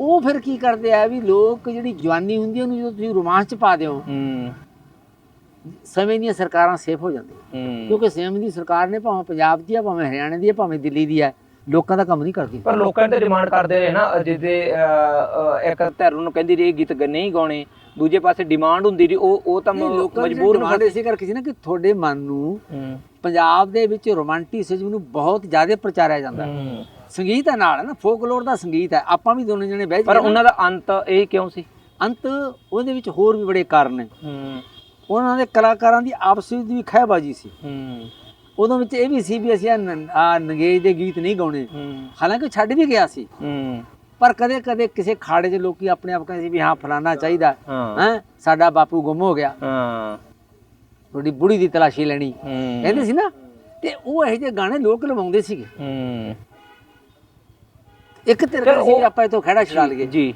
A: ਉਹ ਫਿਰ ਕੀ ਕਰਦੇ ਆ ਵੀ ਲੋਕ ਜਿਹੜੀ ਜਵਾਨੀ ਹੁੰਦੀ ਉਹਨੂੰ ਜਦੋਂ ਤੁਸੀਂ ਰੋਮਾਂਸ ਚ ਪਾ ਦਿਓ ਸਮੇਂ ਦੀਆਂ ਸਰਕਾਰਾਂ ਸੇਫ ਹੋ ਜਾਂਦੀਆਂ। ਕਿਉਂਕਿ ਸਮੇਂ ਦੀ ਸਰਕਾਰ ਨੇ ਭਾਵੇਂ ਪੰਜਾਬ ਦੀ ਆ ਭਾਵੇਂ ਹਰਿਆਣਾ ਦੀ ਆ ਭਾਵੇਂ ਦਿੱਲੀ ਦੀ ਆ। ਲੋਕਾਂ ਦਾ ਕੰਮ ਨਹੀਂ ਕਰਦੀ।
B: ਪਰ ਲੋਕਾਂ ਤੇ ਡਿਮਾਂਡ ਕਰਦੇ ਰਹੇ ਨਾ ਜਿਹਦੇ ਇੱਕ ਧਿਰ ਨੂੰ ਕਹਿੰਦੀ ਰਹੀ ਗੀਤ ਨਹੀਂ ਗਾਉਣੇ। ਦੂਜੇ ਪਾਸੇ ਡਿਮਾਂਡ ਹੁੰਦੀ ਰਹੀ ਉਹ ਉਹ ਤਾਂ ਮਜਬੂਰ
A: ਡਿਮਾਂਡ ਇਸੇ ਕਰਕੇ ਸੀ ਨਾ ਕਿ ਤੁਹਾਡੇ ਮਨ ਨੂੰ ਪੰਜਾਬ ਦੇ ਵਿੱਚ ਰੋਮਾਂਟਿਸਿਜ਼ਮ ਨੂੰ ਬਹੁਤ ਜ਼ਿਆਦਾ ਪ੍ਰਚਾਰਿਆ ਜਾਂਦਾ। ਹੈ। ਸੰਗੀਤ ਹੈ ਨਾਲ ਨਾ ਫੋਕਲੋਰ ਦਾ ਸੰਗੀਤ ਹੈ। ਆਪਾਂ ਵੀ ਦੋਨੋਂ ਜਣੇ ਬਹਿ
B: ਪਰ ਉਹਨਾਂ ਦਾ ਅੰਤ ਇਹ ਕਿਉਂ ਸੀ?
A: ਅੰਤ ਉਹਦੇ ਵਿੱਚ ਹੋਰ ਵੀ ਬੜੇ ਕਾਰਨ ਨੇ। ਉਹਨਾਂ ਦੇ ਕਲਾਕਾਰਾਂ ਦੀ ਆਪਸ ਵਿੱਚ ਵੀ ਖਹਿਬਾਜੀ ਸੀ। ਉਦੋਂ ਵਿੱਚ ਇਹ ਵੀ ਸੀ ਵੀ ਅਸੀਂ ਆ ਨਗੇਜ ਦੇ ਗੀਤ ਨਹੀਂ ਗਾਉਣੇ। ਹਾਲਾਂਕਿ ਛੱਡ ਵੀ ਗਿਆ ਸੀ। ਪਰ ਕਦੇ ਕਦੇ ਕਿਸੇ ਖਾੜੇ 'ਚ ਲੋਕੀ ਆਪਣੇ ਆਪ ਕਹਿੰਦੇ ਸੀ ਵੀ ਹਾਂ ਫਲਾਣਾ ਚਾਹੀਦਾ।
B: ਹਾਂ।
A: ਸਾਡਾ ਬਾਪੂ ਗੁੰਮ ਹੋ ਗਿਆ। ਤੁਹਾਡੀ ਬੁੜੀ ਦੀ ਤਲਾਸ਼ੀ ਲੈਣੀ। ਕਹਿੰਦੇ ਸੀ ਨਾ ਤੇ ਉਹ ਇਹੋ ਜਿਹੇ ਗਾਣੇ ਲੋਕ ਲਵਾਉਂਦੇ ਸੀਗੇ। ਇੱਕ ਤੇਰੇ
B: ਚਲੋ
A: ਸੀ ਆਪਾਂ ਇਹ ਤੋਂ ਖੜਾ ਛਡਾ ਲਈਏ।
B: ਜੀ।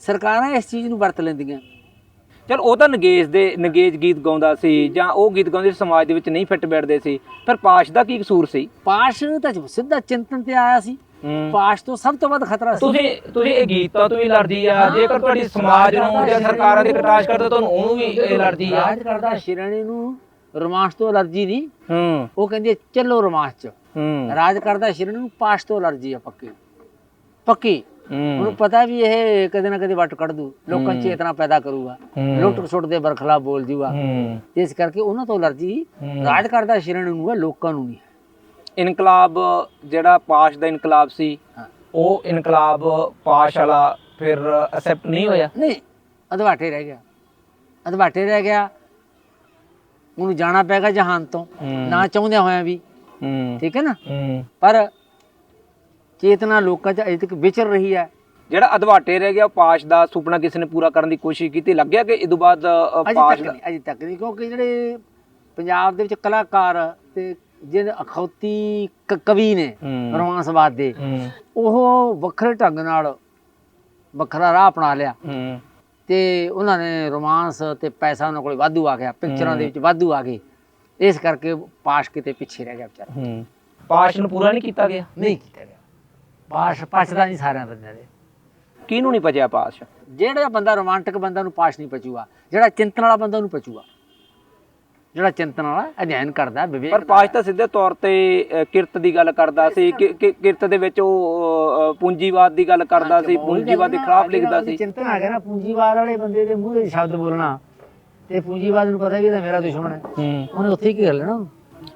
A: ਸਰਕਾਰਾਂ ਇਸ ਚੀਜ਼ ਨੂੰ ਵਰਤ ਲੈਂਦੀਆਂ।
B: ਚਲ ਉਹ ਤਾਂ ਨਗੇਜ ਦੇ ਨਗੇਜ ਗੀਤ ਗਾਉਂਦਾ ਸੀ ਜਾਂ ਉਹ ਗੀਤ ਗਾਉਂਦੇ ਸਮਾਜ ਦੇ ਵਿੱਚ ਨਹੀਂ ਫਿੱਟ ਬੈਠਦੇ ਸੀ। ਪਰ ਪਾਸ਼ ਦਾ ਕੀ ਕਸੂਰ ਸੀ?
A: ਪਾਸ਼ ਤਾਂ ਸਿੱਧਾ ਚਿੰਤਨ ਤੇ ਆਇਆ ਸੀ। ਪਾਸ਼ ਤੋਂ ਸਭ ਤੋਂ ਵੱਧ ਖਤਰਾ ਸੀ।
B: ਤੁਸੀਂ ਤੁਸੀਂ ਇਹ ਗੀਤਾਂ ਤੋਂ ਵੀ ਲੜਦੀ ਆ। ਜੇਕਰ ਤੁਹਾਡੀ ਸਮਾਜ ਨੂੰ ਜਾਂ ਸਰਕਾਰਾਂ ਦੀ ਕਟਾਸ਼ ਕਰਦੇ ਤੁਹਾਨੂੰ ਉਹਨੂੰ ਵੀ ਇਹ ਲੜਦੀ ਆ।
A: ਰਾਜ ਕਰਦਾ ਸ਼ਿਰਣੀ ਨੂੰ ਰੋਮਾਂਸ ਤੋਂ ਅਲਰਜੀ ਨਹੀਂ।
B: ਹੂੰ।
A: ਉਹ ਕਹਿੰਦੇ ਚੱਲੋ ਰੋਮਾਂਸ ਚ।
B: ਹੂੰ।
A: ਰਾਜ ਕਰਦਾ ਸ਼ਿਰਣੀ ਨੂੰ ਪਾਸ਼ ਤੋਂ ਅਲਰਜੀ ਆ ਪੱਕੀ। ਪੱਕੀ। ਉਹਨੂੰ ਪਤਾ ਵੀ ਇਹ ਕਦੇ ਨਾ ਕਦੇ ਵੱਟ ਕੱਢ ਦੂ। ਲੋਕਾਂ 'ਚ ਚੇਤਨਾ ਪੈਦਾ ਕਰੂਗਾ। ਲੁੱਟ ਖਸੁੱਟ ਦੇ ਬਰਖਲਾ ਬੋਲ ਜੂਗਾ। ਤੇ ਇਸ ਕਰਕੇ ਉਹਨਾਂ ਤੋਂ ਅਲਰਜੀ। ਰਾਜ ਕਰਦਾ ਸ਼ਿਰਣੀ ਨੂੰ ਹੈ ਲੋਕਾਂ ਨੂੰ ਨਹੀਂ
B: ਇਨਕਲਾਬ ਜਿਹੜਾ ਪਾਸ਼ ਦਾ ਇਨਕਲਾਬ ਸੀ। ਉਹ ਇਨਕਲਾਬ ਪਾਸ਼ ਵਾਲਾ ਫਿਰ ਅਸੈਪਟ ਨਹੀਂ ਹੋਇਆ?
A: ਨਹੀਂ ਅਧਵਾਟੇ ਰਹਿ ਗਿਆ। ਅਧਵਾਟੇ ਰਹਿ ਗਿਆ। ਉਹਨੂੰ ਜਾਣਾ ਪੈਗਾ ਜਹਾਨ ਤੋਂ। ਨਾ ਚਾਹੁੰਦਿਆਂ ਹੋਇਆਂ ਵੀ। ਠੀਕ ਹੈ ਨਾ? ਪਰ ਚੇਤਨਾ ਲੋਕਾਂ 'ਚ ਅਜੇ ਤੱਕ ਵਿਚਰ ਰਹੀ ਹੈ।
B: ਜਿਹੜਾ ਅਧਵਾਟੇ ਰਹਿ ਗਿਆ ਉਹ ਪਾਸ਼ ਦਾ ਸੁਪਨਾ ਕਿਸੇ ਨੇ ਪੂਰਾ ਕਰਨ ਦੀ ਕੋਸ਼ਿਸ਼ ਕੀਤੀ ਲੱਗਿਆ ਕਿ ਇਦੋਂ ਬਾਅਦ ਅ,
A: ਅਜੇ
B: ਪਾਸ਼
A: ਤੱਕ
B: ਦਾ
A: ਨਹੀਂ ਅਜੇ ਤੱਕ ਨਹੀਂ ਕਿਉਂਕਿ ਜਿਹੜੇ ਪੰਜਾਬ ਦੇ ਵਿੱਚ ਕਲਾਕਾਰ ਤੇ ਜਿਹੜੇ ਅਖੌਤੀ ਕ- ਕਵੀ ਨੇ
B: ਹੂੰ।
A: ਰੋਮਾਂਸਵਾਦ ਦੇ
B: ਹੂੰ।
A: ਉਹ ਵੱਖਰੇ ਢੰਗ ਨਾਲ ਵੱਖਰਾ ਰਾਹ ਅਪਣਾ ਲਿਆ।
B: ਹੂੰ।
A: ਤੇ ਉਹਨਾਂ ਨੇ ਰੋਮਾਂਸ ਤੇ ਪੈਸਾ ਉਹਨਾਂ ਕੋਲ ਵਾਧੂ ਆ ਗਿਆ ਪਿਕਚਰਾਂ ਦੇ ਵਿੱਚ ਵਾਧੂ ਆ ਗਏ। ਇਸ ਕਰਕੇ ਪਾਸ਼ ਕਿਤੇ ਪਿੱਛੇ ਰਹਿ ਗਿਆ ਵਿਚਾਰਾ।
B: ਹੂੰ। ਪਾਸ਼ ਨੂੰ ਪੂਰਾ ਨਹੀਂ ਕੀਤਾ ਗਿਆ?
A: ਨਹੀਂ ਕੀਤਾ ਗਿਆ। ਪਾਸ਼ ਪਛਦਾ ਨਹੀਂ ਸਾਰਿਆਂ ਬੰਦਿਆਂ ਦੇ।
B: ਕਿਹਨੂੰ ਨਹੀਂ ਪਚਿਆ ਪਾਸ਼?
A: ਜਿਹੜਾ ਬੰਦਾ ਰੋਮਾਂਟਿਕ ਬੰਦਾ ਨੂੰ ਪਾਸ਼ ਨਹੀਂ ਪਚੂਗਾ। ਜਿਹੜਾ ਚਿੰਤਨ ਵਾਲਾ ਬੰਦਾ ਉਹਨੂੰ ਪਚੂਗਾ। ਜਿਹੜਾ ਚਿੰਤਨ ਵਾਲਾ ਅਧਿਐਨ ਕਰਦਾ ਵਿਵੇਕ
B: ਪਰ ਪਾਸ਼ ਤਾਂ ਸਿੱਧੇ ਤੌਰ ਤੇ ਕਿਰਤ ਦੀ ਗੱਲ ਕਰਦਾ ਸੀ ਕਿ- ਕਿ- ਕਿਰਤ ਦੇ ਵਿੱਚ ਉਹ ਪੂੰਜੀਵਾਦ ਦੀ ਗੱਲ ਕਰਦਾ ਸੀ ਪੂੰਜੀਵਾਦ ਦੇ ਖਿਲਾਫ ਲਿਖਦਾ ਸੀ।
A: ਚਿੰਤਨ ਆ ਗਿਆ ਨਾ ਪੂੰਜੀਵਾਦ ਵਾਲੇ ਬੰਦੇ ਦੇ ਮੂੰਹ ਦੇ ਸ਼ਬਦ ਬੋਲਣਾ। ਤੇ ਪੂੰਜੀਵਾਦ ਨੂੰ ਪਤਾ ਵੀ ਇਹ ਮੇਰਾ ਦੁਸ਼ਮਣ ਹੈ। ਉਹਨੇ ਉੱਥੇ ਹੀ ਘੇਰ ਲੈਣਾ।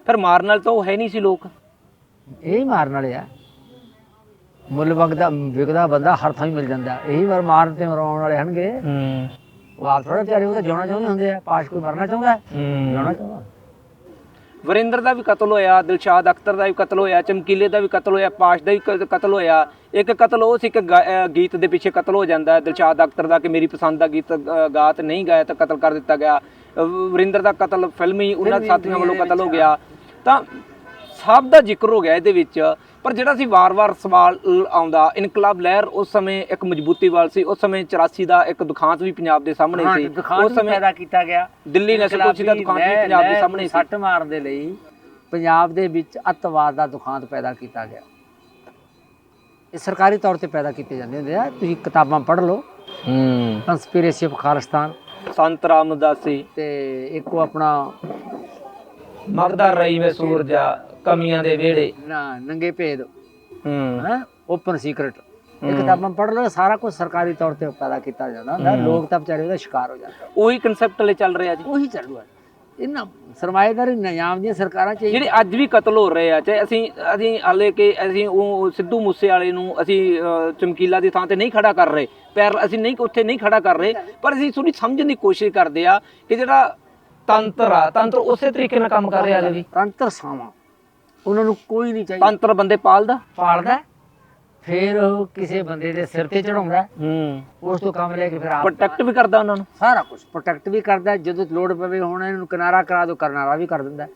B: ਫਿਰ ਮਾਰਨ ਨਾਲ ਤਾਂ ਉਹ ਹੈ ਨਹੀਂ ਸੀ ਲੋਕ।
A: ਇਹ ਹੀ ਮਾਰਨ ਵਾਲੇ ਆ। ਮੁੱਲ ਵਗਦਾ ਵਿਕਦਾ ਬੰਦਾ ਹਰ ਥਾਂ ਹੀ ਮਿਲ ਜਾਂਦਾ। ਇਹੀ ਵਾਰ ਮਾਰਨ ਤੇ ਮਰਾਉਣ ਵਾਲੇ ਹਨਗੇ।
B: ਹੂੰ।
A: ਉਹ ਆਪ ਥੋੜਾ ਵਿਚਾਰੇ ਉਹ ਤਾਂ ਜਿਉਣਾ ਚਾਹੁੰਦੇ ਹੁੰਦੇ ਆ। ਪਾਸ਼ ਕੋਈ ਮਰਨਾ ਚਾਹੁੰਦਾ? ਜਿਉਣਾ ਚਾਹੁੰਦਾ?
B: ਵਰਿੰਦਰ ਦਾ ਵੀ ਕਤਲ ਹੋਇਆ ਦਿਲਸ਼ਾਦ ਅਖਤਰ ਦਾ ਵੀ ਕਤਲ ਹੋਇਆ ਚਮਕੀਲੇ ਦਾ ਵੀ ਕਤਲ ਹੋਇਆ ਪਾਸ਼ ਦਾ ਵੀ ਕ- ਕਤਲ ਹੋਇਆ। ਇੱਕ ਕਤਲ ਉਹ ਸੀ ਕਿ ਗੀਤ ਦੇ ਪਿੱਛੇ ਕਤਲ ਹੋ ਜਾਂਦਾ ਹੈ। ਦਿਲਸ਼ਾਦ ਅਖਤਰ ਦਾ ਕਿ ਮੇਰੀ ਪਸੰਦ ਦਾ ਗੀਤ ਅਹ, ਗਾ ਤੇ ਨਹੀਂ ਗਾਇਆ ਤਾਂ ਕਤਲ ਕਰ ਦਿੱਤਾ ਗਿਆ। ਵਰਿੰਦਰ ਦਾ ਕਤਲ ਫਿਲਮੀ ਉਹਨਾਂ
A: ਫਿਲਮੀ
B: ਸਾਥੀਆਂ ਵੱਲੋਂ ਕਤਲ ਹੋ ਗਿਆ। ਤਾਂ ਸਭ ਦਾ ਜ਼ਿਕਰ ਹੋ ਗਿਆ ਇਹਦੇ ਵਿੱਚ। ਪਰ ਜਿਹੜਾ ਸੀ ਵਾਰ-ਵਾਰ ਸਵਾਲ ਆਉਂਦਾ ਇਨਕਲਾਬ ਲਹਿਰ ਉਸ ਸਮੇਂ ਇੱਕ ਮਜ਼ਬੂਤੀ ਵਾਲ ਸੀ ਉਸ ਸਮੇਂ 84 ਦਾ ਇੱਕ ਦੁਖਾਂਤ ਵੀ ਪੰਜਾਬ ਦੇ ਸਾਹਮਣੇ ਸੀ। ਉਸ ਸਮੇਂ
A: ਪੈਦਾ ਕੀਤਾ ਗਿਆ।
B: ਦਿੱਲੀ ਨਸ਼ਲ ਕੁਸ਼ੀ ਦਾ ਦੁਖਾਂਤ ਵੀ ਪੰਜਾਬ ਦੇ ਸਾਹਮਣੇ ਸੀ।
A: ਸੱਟ ਮਾਰਨ ਦੇ ਲਈ ਪੰਜਾਬ ਦੇ ਵਿੱਚ ਅੱਤਵਾਦ ਦਾ ਦੁਖਾਂਤ ਪੈਦਾ ਕੀਤਾ ਗਿਆ। ਇਹ ਸਰਕਾਰੀ ਤੌਰ ਤੇ ਪੈਦਾ ਕੀਤੇ ਜਾਂਦੇ ਹੁੰਦੇ ਆ। ਤੁਸੀਂ ਕਿਤਾਬਾਂ ਪੜ੍ਹ ਲਓ।
B: ਹੂੰ।
A: Conspiracy of Khalistan.
B: ਸੰਤ ਰਾਮਦਾਸੀ।
A: ਤੇ ਇੱਕ ਉਹ ਆਪਣਾ
B: ਮਗਦਾ ਰਹੀ ਵੇ ਸੂਰਜਾ ਕਮੀਆਂ ਦੇ ਵਿਹੜੇ।
A: ਨਾ, ਨੰਗੇ ਭੇਦ।
B: ਹੂੰ।
A: ਹੈ? ਓਪਨ ਸੀਕ੍ਰੇਟ ਇਹ ਕਿਤਾਬਾਂ ਪੜ੍ਹ ਲਓ ਸਾਰਾ ਕੁਝ ਸਰਕਾਰੀ ਤੌਰ ਤੇ ਪੈਦਾ ਕੀਤਾ ਜਾਂਦਾ ਹੁੰਦਾ। ਲੋਕ ਤਾਂ ਵਿਚਾਰੇ ਉਹਦਾ ਸ਼ਿਕਾਰ ਹੋ ਜਾਂਦੇ
B: ਉਹੀ ਕਨਸੈਪਟ ਲੈ ਚੱਲ ਰਿਹਾ ਜੀ।
A: ਉਹੀ ਚੱਲੂਗਾ ਇਹਨਾਂ ਸਰਮਾਏਦਾਰੀ ਨਿਜ਼ਾਮ ਦੀਆਂ ਸਰਕਾਰਾਂ ਚ
B: ਜਿਹੜੇ ਅੱਜ ਵੀ ਕਤਲ ਹੋ ਰਹੇ ਆ ਚਾਹੇ ਅਸੀਂ ਅਸੀਂ ਹਾਲੇ ਕਿ ਅਸੀਂ ਉਹ ਸਿੱਧੂ ਮੂਸੇ ਵਾਲੇ ਨੂੰ ਅਸੀਂ ਚਮਕੀਲਾ ਦੀ ਥਾਂ ਤੇ ਨਹੀਂ ਖੜਾ ਕਰ ਰਹੇ। ਪੈਰ ਅਸੀਂ ਨਹੀਂ ਉੱਥੇ ਨਹੀਂ ਖੜਾ ਕਰ ਰਹੇ। ਪਰ ਅਸੀਂ ਥੋੜੀ ਸਮਝਣ ਦੀ ਕੋਸ਼ਿਸ਼ ਕਰਦੇ ਆ ਕਿ ਜਿਹੜਾ ਤੰਤਰ ਆ ਤੰਤਰ ਉਸੇ ਤਰੀਕੇ ਨਾਲ ਕੰਮ ਕਰ ਰਿਹਾ ਵੀ
A: ਤੰਤਰ ਸਾਵਾਂ। ਉਹਨਾਂ ਨੂੰ ਕੋਈ ਨਹੀਂ ਚਾਹੀਦਾ।
B: ਤੰਤਰ ਬੰਦੇ ਪਾਲਦਾ।
A: ਪਾਲਦਾ ਫਿਰ ਉਹ ਕਿਸੇ ਬੰਦੇ ਦੇ ਸਿਰ ਤੇ ਚੜਾਉਂਦਾ
B: ਹੂੰ।
A: ਉਸ ਤੋਂ ਕੰਮ ਲੈ ਕੇ ਫਿਰ ਆਪ
B: ਪ੍ਰੋਟੈਕਟ ਵੀ ਕਰਦਾ ਉਹਨਾਂ ਨੂੰ।
A: ਸਾਰਾ ਕੁਝ ਪ੍ਰੋਟੈਕਟ ਵੀ ਕਰਦਾ ਜਦੋਂ ਲੋੜ ਪਵੇ ਹੁਣ ਇਹਨੂੰ ਕਿਨਾਰਾ ਕਰਾ ਦੋ ਕਰਨਾਰਾ ਵੀ ਕਰ ਦਿੰਦਾ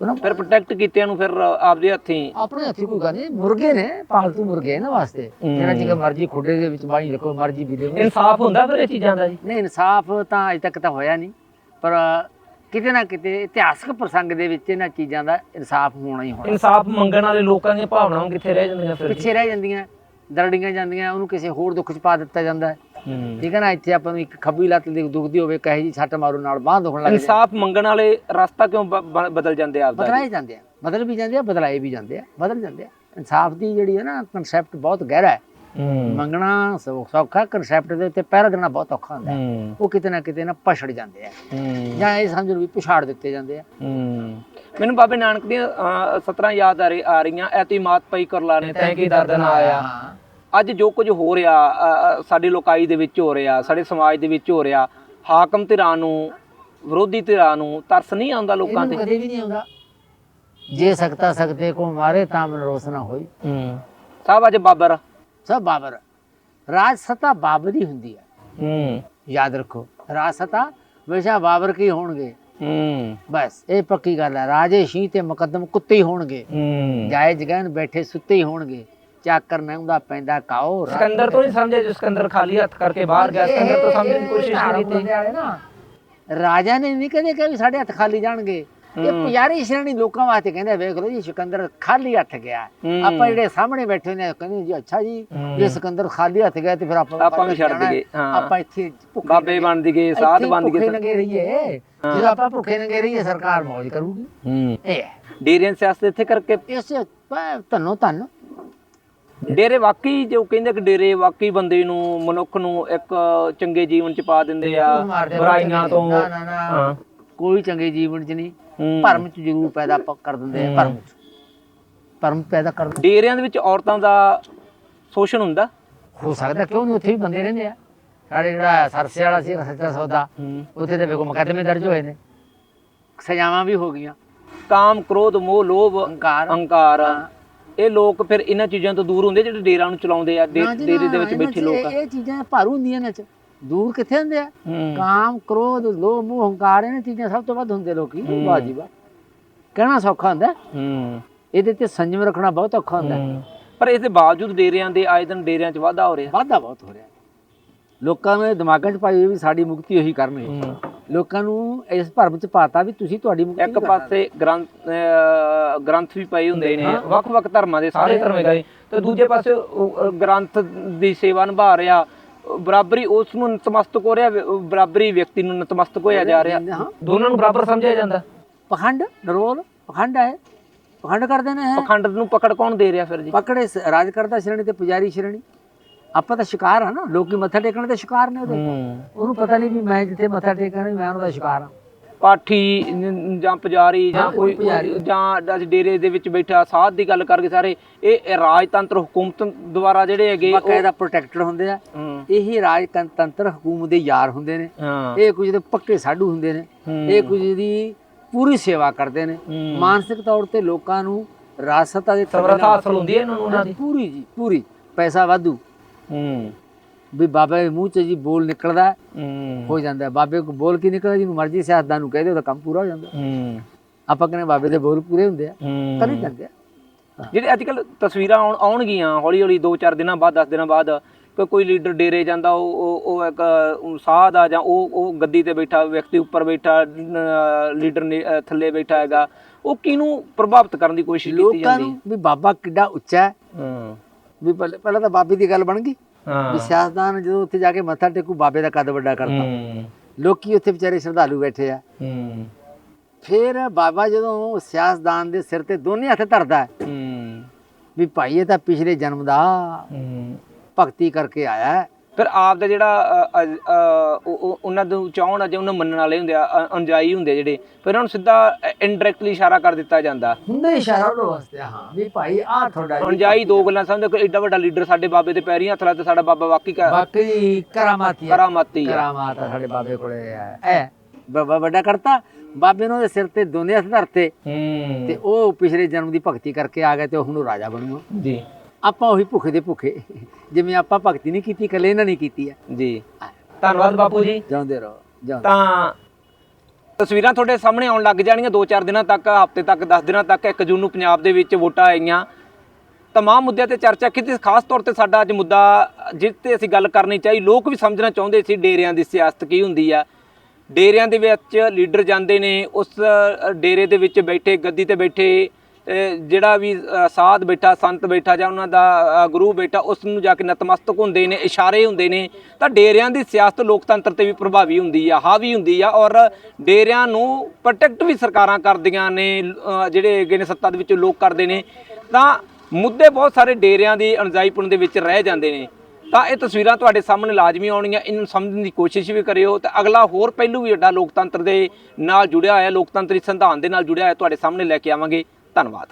A: ਉਹਨਾਂ
B: ਫਿਰ ਪ੍ਰੋਟੈਕਟ ਕੀਤਿਆਂ ਨੂੰ ਫਿਰ ਆਪਦੇ ਹੱਥੀਂ
A: ਆਪਣੇ ਹੱਥੀ ਕੋਈ ਗੱਲ ਨਹੀਂ। ਮੁਰਗੇ ਨੇ ਪਾਲਤੂ ਮੁਰਗੇ ਨੇ ਵਾਸਤੇ। ਜਿਹੜਾ ਜਿਹਾ ਮਰਜ਼ੀ ਖੁੱਡੇ ਦੇ ਵਿੱਚ ਬਾਈ ਰੱਖੋ ਮਰਜ਼ੀ ਵੀ ਦੇ
B: ਇਨਸਾਫ ਹੁੰਦਾ ਫਿਰ ਇਹ ਚੀਜ਼ਾਂ ਦਾ ਜੀ।
A: ਨਹੀਂ ਇਨਸਾਫ ਤਾਂ ਅਜੇ ਤੱਕ ਤਾਂ ਹੋਇਆ ਨਹੀਂ। ਪਰ ਕਿਤੇ ਨਾ ਕਿਤੇ ਇਤਿਹਾਸਕ ਪ੍ਰਸੰਗ ਦੇ ਵਿੱਚ ਇਹਨਾਂ ਚੀਜ਼ਾਂ ਦਾ ਇਨਸਾਫ ਹੋਣਾ ਹੀ ਹੋਣਾ।
B: ਇਨਸਾਫ ਮੰਗਣ ਵਾਲੇ ਲੋਕਾਂ ਦੀਆਂ ਭਾਵਨਾਵਾਂ ਕਿੱਥੇ ਰਹਿ ਜਾਂਦੀਆਂ ਫਿਰ
A: ਪਿੱਛੇ ਰਹਿ ਜਾਂਦੀਆਂ ਦਰੜੀਆਂ ਜਾਂਦੀਆਂ ਉਹਨੂੰ ਕਿਸੇ ਹੋਰ ਦੁੱਖ ਚ ਪਾ ਦਿੱਤਾ ਜਾਂਦਾ ਹੈ। ਠੀਕ ਹੈ ਨਾ ਇੱਥੇ ਆਪਾਂ ਨੂੰ ਇੱਕ ਖੱਬੀ ਲੱਤ ਦੀ ਦੁਖਦੀ ਹੋਵੇ ਕਹੇ ਜੀ ਛੱਟ ਮਾਰੂ ਨਾਲ ਬਾਂਹ ਦੁਖਣ ਲੱਗ
B: ਇਨਸਾਫ ਮੰਗਣ ਵਾਲੇ ਰਸਤਾ ਕਿਉਂ ਬਦਲ ਜਾਂਦੇ ਆਪਦਾ
A: ਬਦਲਾਏ ਜਾਂਦੇ ਆ। ਬਦਲ ਵੀ ਜਾਂਦੇ ਆ ਬਦਲਾਏ ਵੀ ਜਾਂਦੇ ਆ ਬਦਲ ਜਾਂਦੇ ਆ। ਇਨਸਾਫ ਦੀ ਜਿਹੜੀ ਹੈ ਨਾ ਕਨਸੈਪਟ ਬਹੁਤ ਗਹਿਰਾ ਹੂੰ। ਮੰਗਣਾ ਸੌਖਾ ਕਨਸੈਪਟ ਦੇ ਉੱਤੇ ਪੈਰ ਦੇਣਾ ਬਹੁਤ ਔਖਾ ਹੁੰਦਾ ਹੈ। ਉਹ ਕਿਤੇ ਨਾ ਕਿਤੇ ਨਾ ਪਛੜ ਜਾਂਦੇ ਆ। ਜਾਂ ਇਹ ਸਮਝ ਲਓ ਵੀ ਪਿਛਾੜ ਦਿੱਤੇ ਜਾਂਦੇ ਆ।
B: ਮੈਨੂੰ ਬਾਬੇ ਨਾਨਕ ਦੀਆਂ ਅਹ, ਸਤਰਾਂ ਯਾਦ ਆ ਰਹੀ ਆ ਰਹੀਆਂ। ਐਤੀਮਾਤ ਪਈ ਕਰ ਲਾਣੇ ਤੈਂ ਕੀ ਦਰਦ ਨਾ ਆਇਆ। ਅੱਜ ਜੋ ਕੁਝ ਹੋ ਰਿਹਾ ਸਾਡੀ ਲੋਕਾਈ ਦੇ ਵਿੱਚ ਹੋ ਰਿਹਾ ਸਾਡੇ ਸਮਾਜ ਦੇ ਵਿੱਚ ਹੋ ਰਿਹਾ ਹਾਕਮ ਧਿਰਾਂ ਨੂੰ ਵਿਰੋਧੀ ਧਿਰਾਂ ਨੂੰ ਤਰਸ ਨਹੀਂ ਆਉਂਦਾ ਲੋਕਾਂ ਤੇ?
A: ਕਦੇ ਵੀ ਨਹੀਂ ਆਉਂਦਾ। ਜੇ ਸਕਤਾ ਸਕਤੇ ਕੋ ਮਾਰੇ ਤਾਂ ਮਨ ਰੋਸ ਨਾ ਹੋਈ।
B: ਹੂੰ। ਸਾਹਿਬ ਅੱਜ ਬਾਬਰ
A: ਸਭ ਬਾਬਰ ਰਾਜ ਸਤਾ ਬਾਬਰੀ ਹੁੰਦੀ ਹੈ
B: ਹੂੰ
A: ਯਾਦ ਰੱਖੋ ਰਾਜ ਸਤਾ ਹਮੇਸ਼ਾ ਬਾਬਰ ਕੀ ਹੋਣਗੇ
B: ਹੂੰ
A: ਬਸ ਇਹ ਪੱਕੀ ਗੱਲ ਹੈ ਰਾਜੇ ਸ਼ੀ ਤੇ ਮੁਕੱਦਮ ਕੁੱਤੇ ਹੀ ਹੋਣਗੇ
B: ਹੂੰ
A: ਜਾਇਜ਼ ਗਹਿਣ ਬੈਠੇ ਸੁੱਤੇ ਹੀ ਹੋਣਗੇ ਚਾਕਰ ਨਹੁੰਦਾ ਪੈਂਦਾ ਕਾਓ
B: ਸਿਕੰਦਰ ਤੋਂ ਨਹੀਂ ਸਮਝਿਆ ਜੋ ਸਿਕੰਦਰ ਖਾਲੀ ਹੱਥ ਕਰਕੇ ਬਾਹਰ ਗਿਆ ਸਿਕੰਦਰ ਤੋਂ ਸਮਝਣ ਦੀ ਕੋਸ਼ਿਸ਼ ਨਹੀਂ ਕੀਤੀ
A: ਰਾਜਾ ਨੇ ਨਹੀਂ ਕਦੇ ਕਿਹਾ ਵੀ ਸਾਡੇ ਹੱਥ ਖਾਲੀ ਜਾਣਗੇ ਇਹ ਪੁਜਾਰੀ ਸ਼੍ਰੇਣੀ ਲੋਕਾਂ ਵਾਸਤੇ ਕਹਿੰਦੇ ਵੇਖ ਲਓ ਜੀ ਸਿਕੰਦਰ ਖਾਲੀ ਹੱਥ ਗਿਆ। ਆਪਾਂ ਜਿਹੜੇ ਸਾਹਮਣੇ ਬੈਠੇ ਨੇ ਕਹਿੰਦੇ ਜੀ ਅੱਛਾ ਜੀ। ਜੇ ਸਿਕੰਦਰ ਖਾਲੀ ਹੱਥ ਗਿਆ ਤੇ ਫਿਰ ਆਪਾਂ
B: ਆਪਾਂ ਵੀ ਛੱਡ। ਦਈਏ।
A: ਆਪਾਂ ਇੱਥੇ ਭੁੱਖੇ
B: ਬਾਬੇ ਬਣ ਗਏ ਸਾਧ ਬਣ ਗਏ
A: ਨੰਗੇ ਰਹੀਏ ਜਦੋਂ ਆਪਾਂ ਭੁੱਖੇ ਨੰਗੇ ਰਹੀਏ ਸਰਕਾਰ ਮੌਜ ਕਰੂਗੀ
B: ਹੂੰ
A: ਇਹ
B: ਡੇਰਿਆਂ ਸਿਆਸਤ ਇੱਥੇ ਕਰਕੇ
A: ਇਸ ਧੰਨੋ ਧੰਨ
B: ਡੇਰੇ ਵਾਕਈ ਜੋ ਕਹਿੰਦੇ ਕਿ ਡੇਰੇ ਵਾਕਈ ਬੰਦੇ ਨੂੰ ਮਨੁੱਖ ਨੂੰ ਇੱਕ ਚੰਗੇ ਜੀਵਨ ਚ ਪਾ ਦਿੰਦੇ ਆ ਬੁਰਾਈਆਂ ਤੋਂ
A: ਨਾ ਨਾ ਨਾ ਕੋਈ ਚੰਗੇ ਜੀਵਨ ਚ ਨਹੀਂ। ਭਰਮ ਚ ਜ਼ਰੂਰ ਪੈਦਾ ਕਰ ਦਿੰਦੇ ਆ ਭਰਮ ਚ। ਭਰਮ ਪੈਦਾ ਕਰ ਦਿੰਦੇ
B: ਡੇਰਿਆਂ ਦੇ ਵਿੱਚ ਔਰਤਾਂ ਦਾ ਸ਼ੋਸ਼ਣ ਹੁੰਦਾ?
A: ਹੋ ਸਕਦਾ ਕਿਉਂ ਨਹੀਂ? ਉੱਥੇ ਵੀ ਬੰਦੇ ਰਹਿੰਦੇ ਆ। ਸਾਡੇ ਜਿਹੜਾ ਸਰਸੇ ਵਾਲਾ ਸੀ ਸੱਚਾ ਸੌਦਾ ਉੱਥੇ ਤੇ ਵੇਖੋ ਮੁਕੱਦਮੇ ਦਰਜ ਹੋਏ ਨੇ। ਸਜ਼ਾਵਾਂ ਵੀ ਹੋ ਗਈਆਂ।
B: ਕਾਮ ਕ੍ਰੋਧ ਮੋਹ ਲੋਭ
A: ਹੰਕਾਰ।
B: ਅਹੰਕਾਰ ਇਹ ਲੋਕ ਫਿਰ ਇਹਨਾਂ ਚੀਜ਼ਾਂ ਤੋਂ ਦੂਰ ਹੁੰਦੇ ਜਿਹੜੇ ਡੇਰਾਂ ਨੂੰ ਚਲਾਉਂਦੇ ਆ ਡੇਰੇ ਦੇ ਵਿੱਚ ਬੈਠੇ ਲੋਕ
A: ਇਹ ਚੀਜ਼ਾਂ ਭਾਰੂ ਹੁੰਦੀਆਂ ਨੇ ਚ। ਦੂਰ ਕਿੱਥੇ ਹੁੰਦੇ ਆ? ਕਾਮ ਕ੍ਰੋਧ ਲੋਭ ਮੋਹ ਹੰਕਾਰ ਇਹਨਾਂ ਚੀਜ਼ਾਂ ਸਭ ਤੋਂ ਵੱਧ ਹੁੰਦੇ ਲੋਕੀ ਵਾਹ ਜੀ ਵਾਹ ਕਹਿਣਾ ਸੌਖਾ ਹੁੰਦਾ।
B: ਹੂੰ।
A: ਇਹਦੇ ਤੇ ਸੰਜਮ ਰੱਖਣਾ ਬਹੁਤ ਔਖਾ ਹੁੰਦਾ।
B: ਪਰ ਇਸ ਦੇ ਬਾਵਜੂਦ ਡੇਰਿਆਂ ਦੇ ਆਏ ਦਿਨ ਡੇਰਿਆਂ 'ਚ ਵਾਧਾ ਹੋ ਰਿਹਾ।
A: ਵਾਧਾ ਬਹੁਤ ਹੋ ਰਿਹਾ। ਲੋਕਾਂ ਨੇ ਦਿਮਾਗਾਂ 'ਚ ਪਾਈ ਹੋਈ ਵੀ ਸਾਡੀ ਮੁਕਤੀ ਉਹੀ ਕਰਨਗੇ। ਲੋਕਾਂ ਨੂੰ ਇਸ ਭਰਮ 'ਚ ਪਾਤਾ ਵੀ ਤੁਸੀਂ ਤੁਹਾਡੀ ਮੁਕਤੀ
B: ਇੱਕ। ਪਾਸੇ ਗ੍ਰੰਥ ਗ੍ਰੰਥ ਵੀ ਪਏ ਹੁੰਦੇ ਨੇ ਵੱਖ-ਵੱਖ ਧਰਮਾਂ ਦੇ ਸਾਰੇ ਧਰਮ ਹੈਗੇ ਤੇ ਦੂਜੇ ਪਾਸੇ ਗ੍ਰੰਥ ਦੀ ਸੇਵਾ ਨਿਭਾ ਰਿਹਾ। ਬਰਾਬਰੀ ਉਸ ਨੂੰ ਨਤਮਸਤਕ ਹੋ ਰਿਹਾ ਬਰਾਬਰੀ ਵਿਅਕਤੀ ਨੂੰ ਨਤਮਸਤਕ ਹੋਇਆ ਜਾ ਰਿਹਾ।
A: ਹਾਂ।
B: ਦੋਨਾਂ ਨੂੰ ਬਰਾਬਰ ਸਮਝਿਆ ਜਾਂਦਾ।
A: ਪਖੰਡ ਨਰੋਲ ਪਖੰਡ ਹੈ। ਪਖੰਡ ਕਰਦੇ ਨੇ
B: ਪਖੰਡ ਨੂੰ ਪਕੜ ਕੌਣ ਦੇ ਰਿਹਾ ਫਿਰ ਜੀ?
A: ਪਕੜੇ ਰਾਜ ਕਰਦਾ ਸ਼੍ਰੇਣੀ ਤੇ ਪੁਜਾਰੀ ਸ਼੍ਰੇਣੀ। ਆਪਾਂ ਤਾਂ ਸ਼ਿਕਾਰ ਆ ਨਾ ਲੋਕੀ ਮੱਥਾ ਟੇਕਣ ਦੇ ਸ਼ਿਕਾਰ ਨੇ ਉਹਦੇ।
B: ਹੂੰ।
A: ਉਹਨੂੰ ਪਤਾ ਨਹੀਂ ਵੀ ਮੈਂ ਜਿੱਥੇ ਮੱਥਾ ਟੇਕਣਾ ਮੈਂ ਉਹਨਾਂ ਦਾ ਸ਼ਿਕਾਰ ਆ।
B: ਪਾਠੀ ਜਾਂ ਪੁਜਾਰੀ ਜਾਂ ਕੋਈ। ਜਾਂ ਅੱਜ ਡੇਰੇ ਦੇ ਵਿੱਚ ਬੈਠਾ ਸਾਧ ਦੀ ਗੱਲ ਕਰਕੇ ਸਾਰੇ ਇਹ ਰਾਜਤੰਤਰ ਹਕੂਮਤ ਦੁਆਰਾ ਜਿਹੜੇ ਹੈਗੇ ਉਹ
A: ਬਕਾਇਦਾ ਪ੍ਰੋਟੈਕਟਡ ਹੁੰਦੇ ਆ। ਇਹੀ ਰਾਜਤੰਤਰ ਹਕੂਮਤ ਦੇ ਯਾਰ ਹੁੰਦੇ ਨੇ। ਇਹ ਕੁਝ ਦੇ ਪੱਕੇ ਸਾਡੂ ਹੁੰਦੇ ਨੇ। ਇਹ ਕੁਝ ਦੀ ਪੂਰੀ ਸੇਵਾ ਕਰਦੇ ਨੇ। ਮਾਨਸਿਕ ਤੌਰ ਤੇ ਲੋਕਾਂ ਨੂੰ ਰਾਸਤਾ ਦੇ
B: ਸਮਰੱਥਾ ਹਾਸਲ ਹੁੰਦੀ ਹੈ ਇਹਨਾਂ ਨੂੰ ਉਹਨਾਂ ਦੀ।
A: ਪੂਰੀ ਜੀ ਪੂਰੀ। ਪੈਸਾ ਵਾਧੂ।
B: ਹੂੰ।
A: ਵੀ ਬਾਬੇ ਦੇ ਮੂੰਹ ਚ ਜੀ ਬੋਲ ਨਿਕਲਦਾ ਹੈ, ਜਾਂਦਾ। ਬਾਬੇ ਕੋ ਬੋਲ ਕੀ ਨਿਕਲਦਾ? ਜਿਹਨੂੰ ਮਰਜ਼ੀ ਸਿਆਸਤਦਾਨ ਨੂੰ ਕਹਦੇ ਉਹਦਾ ਕੰਮ ਪੂਰਾ ਹੋ ਜਾਂਦਾ। ਆਪਾਂ ਕਹਿੰਦੇ ਬਾਬੇ ਦੇ ਬੋਲ ਪੂਰੇ ਹੁੰਦੇ ਆ।
B: ਹੂੰ।
A: ਕਰੀ ਜਾਂਦੇ ਆ
B: ਜਿਹੜੇ ਅੱਜ ਕੱਲ ਤਸਵੀਰਾਂ ਆਉਣ ਆਉਣਗੀਆਂ ਹੌਲੀ ਹੌਲੀ 2-4 ਦਿਨਾਂ ਬਾਅਦ 10 ਦਿਨਾਂ ਬਾਅਦ ਕੋਈ ਲੀਡਰ ਡੇਰੇ ਜਾਂਦਾ ਉਹ ਉਹ- ਇੱਕ ਸਾਧ ਆ ਜਾਂ ਉਹ ਉਹ ਗੱਦੀ ਤੇ ਬੈਠਾ ਵਿਅਕਤੀ ਉੱਪਰ ਬੈਠਾ ਲੀਡਰ ਥੱਲੇ ਬੈਠਾ ਹੈਗਾ ਉਹ ਕਿਹਨੂੰ ਪ੍ਰਭਾਵਿਤ ਕਰਨ ਦੀ ਕੋਸ਼ਿਸ਼ ਕੀਤੀ
A: ਲੋਕਾਂ
B: ਜਾਂਦੀ?
A: ਨੂੰ ਵੀ ਬਾਬਾ ਕਿੱਡਾ ਉੱਚਾ ਹੈ।
B: ਹਾਂ।
A: ਵੀ ਪਹਿਲਾਂ ਤਾਂ ਬਾਬੇ ਦੀ ਗੱਲ ਬਣ ਗਈ। ਵੀ
B: ਹਾਂ
A: ਸਿਆਸਤਦਾਨ ਜਦੋਂ ਉੱਥੇ ਜਾ ਕੇ ਮੱਥਾ ਟੇਕੂ ਬਾਬੇ ਦਾ ਕੱਦ ਵੱਡਾ ਕਰਤਾ।
B: ਹੂੰ।
A: ਲੋਕੀ ਉੱਥੇ ਵਿਚਾਰੇ ਸ਼ਰਧਾਲੂ ਬੈਠੇ ਆ।
B: ਹੂੰ।
A: ਫਿਰ ਬਾਬਾ ਜਦੋਂ ਸਿਆਸਤਦਾਨ ਦੇ ਸਿਰ ਤੇ ਦੋਨੇ ਹੱਥ ਧਰਦਾ ਹੈ
B: ਹੂੰ।
A: ਵੀ ਭਾਈ ਇਹ ਤਾਂ ਪਿਛਲੇ ਜਨਮ ਦਾ
B: ਹੂੰ।
A: ਭਗਤੀ ਕਰਕੇ ਆਇਆ ਹੈ।
B: ਫਿਰ ਆਪ ਦਾ ਜਿਹੜਾ ਉਹਨਾਂ ਨੂੰ ਚਾਹਣ ਅਜੇ ਉਹਨਾਂ ਮੰਨਣ ਵਾਲੇ ਹੁੰਦੇ ਆ ਅਨਜਾਈ ਹੁੰਦੇ ਜਿਹੜੇ ਫਿਰ ਉਹਨਾਂ ਨੂੰ ਸਿੱਧਾ ਇਨਡਾਇਰੈਕਟਲੀ ਇਸ਼ਾਰਾ ਕਰ ਦਿੱਤਾ ਜਾਂਦਾ।
A: ਹੁੰਦਾ ਇਸ਼ਾਰਾ ਉਹਨਾਂ ਵਾਸਤੇ ਹਾਂ ਵੀ ਭਾਈ ਆ ਤੁਹਾਡਾ।
B: ਅਨਜਾਈ ਦੋ ਗੱਲਾਂ ਸਮਝਦੇ ਕੋਈ ਏਡਾ ਵੱਡਾ ਲੀਡਰ ਸਾਡੇ ਬਾਬੇ ਦੇ ਪੈਰੀਂ ਹੱਥ ਲਾ ਤੇ ਸਾਡਾ ਬਾਬਾ ਵਾਕਈ ਕ-
A: ਬਾਕੀ ਕਰਾਮਾਤੀ ਹੈ
B: ਕਰਾਮਾਤੀ
A: ਕਰਾਮਾਤ ਆ ਸਾਡੇ ਬਾਬੇ ਕੋਲੇ ਹੈ ਐ। ਬਾਬਾ ਵੱਡਾ ਕਰਤਾ ਬਾਬੇ ਨੂੰ ਸਿਰ ਤੇ ਦੋਨੇ ਹੱਥ ਧਰਤੇ ਤੇ ਉਹ ਪਿਛਲੇ ਜਨਮ ਦੀ ਭਗਤੀ ਕਰਕੇ ਆ ਗਏ ਤੇ ਉਹ ਹੁਣ ਰਾਜਾ ਬਣੂਗਾ।
B: ਜੀ।
A: ਆਪਾਂ ਉਹੀ ਭੁੱਖੇ ਦੇ ਭੁੱਖੇ। ਜਿਵੇਂ ਆਪਾਂ ਭਗਤੀ ਨਹੀਂ ਕੀਤੀ ਕੱਲੇ ਇਹਨਾਂ ਨਹੀਂ ਕੀਤੀ ਹੈ।
B: ਜੀ। ਧੰਨਵਾਦ ਬਾਪੂ ਜੀ।
A: ਜਾਉਂਦੇ ਰਹੋ
B: ਤਾਂ ਤਸਵੀਰਾਂ ਤੁਹਾਡੇ ਸਾਹਮਣੇ ਆਉਣ ਲੱਗ ਜਾਣਗੀਆਂ। 2-4 ਦਿਨਾਂ ਤੱਕ ਹਫ਼ਤੇ ਤੱਕ 10 ਦਿਨਾਂ ਤੱਕ 1 ਜੂਨ ਨੂੰ ਪੰਜਾਬ ਦੇ ਵਿੱਚ ਵੋਟਾਂ ਆਈਆਂ। ਤਮਾਮ ਮੁੱਦਿਆਂ ਤੇ ਚਰਚਾ ਕੀਤੀ। ਖਾਸ ਤੌਰ ਤੇ ਸਾਡਾ ਅੱਜ ਮੁੱਦਾ ਜਿਸ ਤੇ ਅਸੀਂ ਗੱਲ ਕਰਨੀ ਚਾਹੀ ਲੋਕ ਵੀ ਸਮਝਣਾ ਚਾਹੁੰਦੇ ਸੀ ਡੇਰਿਆਂ ਦੀ ਸਿਆਸਤ ਕੀ ਹੁੰਦੀ ਆ। ਡੇਰਿਆਂ ਦੇ ਵਿੱਚ ਲੀਡਰ ਜਾਂਦੇ ਨੇ ਉਸ ਡੇਰੇ ਦੇ ਵਿੱਚ ਬੈਠੇ ਗੱਦੀ ਤੇ ਬੈਠੇ ਜਿਹੜਾ ਵੀ ਸਾਧ ਬੈਠਾ, ਸੰਤ ਬੈਠਾ ਜਾਂ ਉਹਨਾਂ ਦਾ ਗੁਰੂ ਬੈਠਾ, ਉਸ ਨੂੰ ਜਾ ਕੇ ਨਤਮਸਤਕ ਹੁੰਦੇ ਨੇ, ਇਸ਼ਾਰੇ ਹੁੰਦੇ ਨੇ, ਤਾਂ ਡੇਰਿਆਂ ਦੀ ਸਿਆਸਤ ਲੋਕਤੰਤਰ ਤੇ ਵੀ ਪ੍ਰਭਾਵੀ ਹੁੰਦੀ ਆ, ਹਾਵੀ ਹੁੰਦੀ ਆ ਔਰ ਡੇਰਿਆਂ ਨੂੰ ਪ੍ਰੋਟੈਕਟ ਵੀ ਸਰਕਾਰਾਂ ਕਰਦੀਆਂ ਨੇ ਜਿਹੜੇ ਹੈਗੇ ਨੇ ਸੱਤਾ ਦੇ ਵਿੱਚ ਲੋਕ ਕਰਦੇ ਨੇ, ਤਾਂ ਮੁੱਦੇ ਬਹੁਤ ਸਾਰੇ ਡੇਰਿਆਂ ਦੀ ਅਣਜਾਈਪੁਣ ਦੇ ਵਿੱਚ ਰਹਿ ਜਾਂਦੇ ਨੇ। ਤਾਂ ਇਹ ਤਸਵੀਰਾਂ ਤੁਹਾਡੇ ਸਾਹਮਣੇ ਲਾਜ਼ਮੀ ਆਉਣਗੀਆਂ, ਇਹਨਾਂ ਨੂੰ ਸਮਝਣ ਦੀ ਕੋਸ਼ਿਸ਼ ਵੀ ਕਰਿਓ, ਤੇ ਅਗਲਾ ਹੋਰ ਪਹਿਲੂ ਵੀ ਵੱਡਾ ਲੋਕਤੰਤਰ ਦੇ ਨਾਲ ਜੁੜਿਆ ਹੋਇਆ, ਲੋਕਤੰਤਰੀ ਸੰਵਿਧਾਨ ਦੇ ਨਾਲ ਜੁੜਿਆ ਹੋਇਆ, ਤੁਹਾਡੇ ਸਾਹਮਣੇ ਲੈ ਕੇ ਆਵਾਂਗੇ। ਧੰਨਵਾਦ।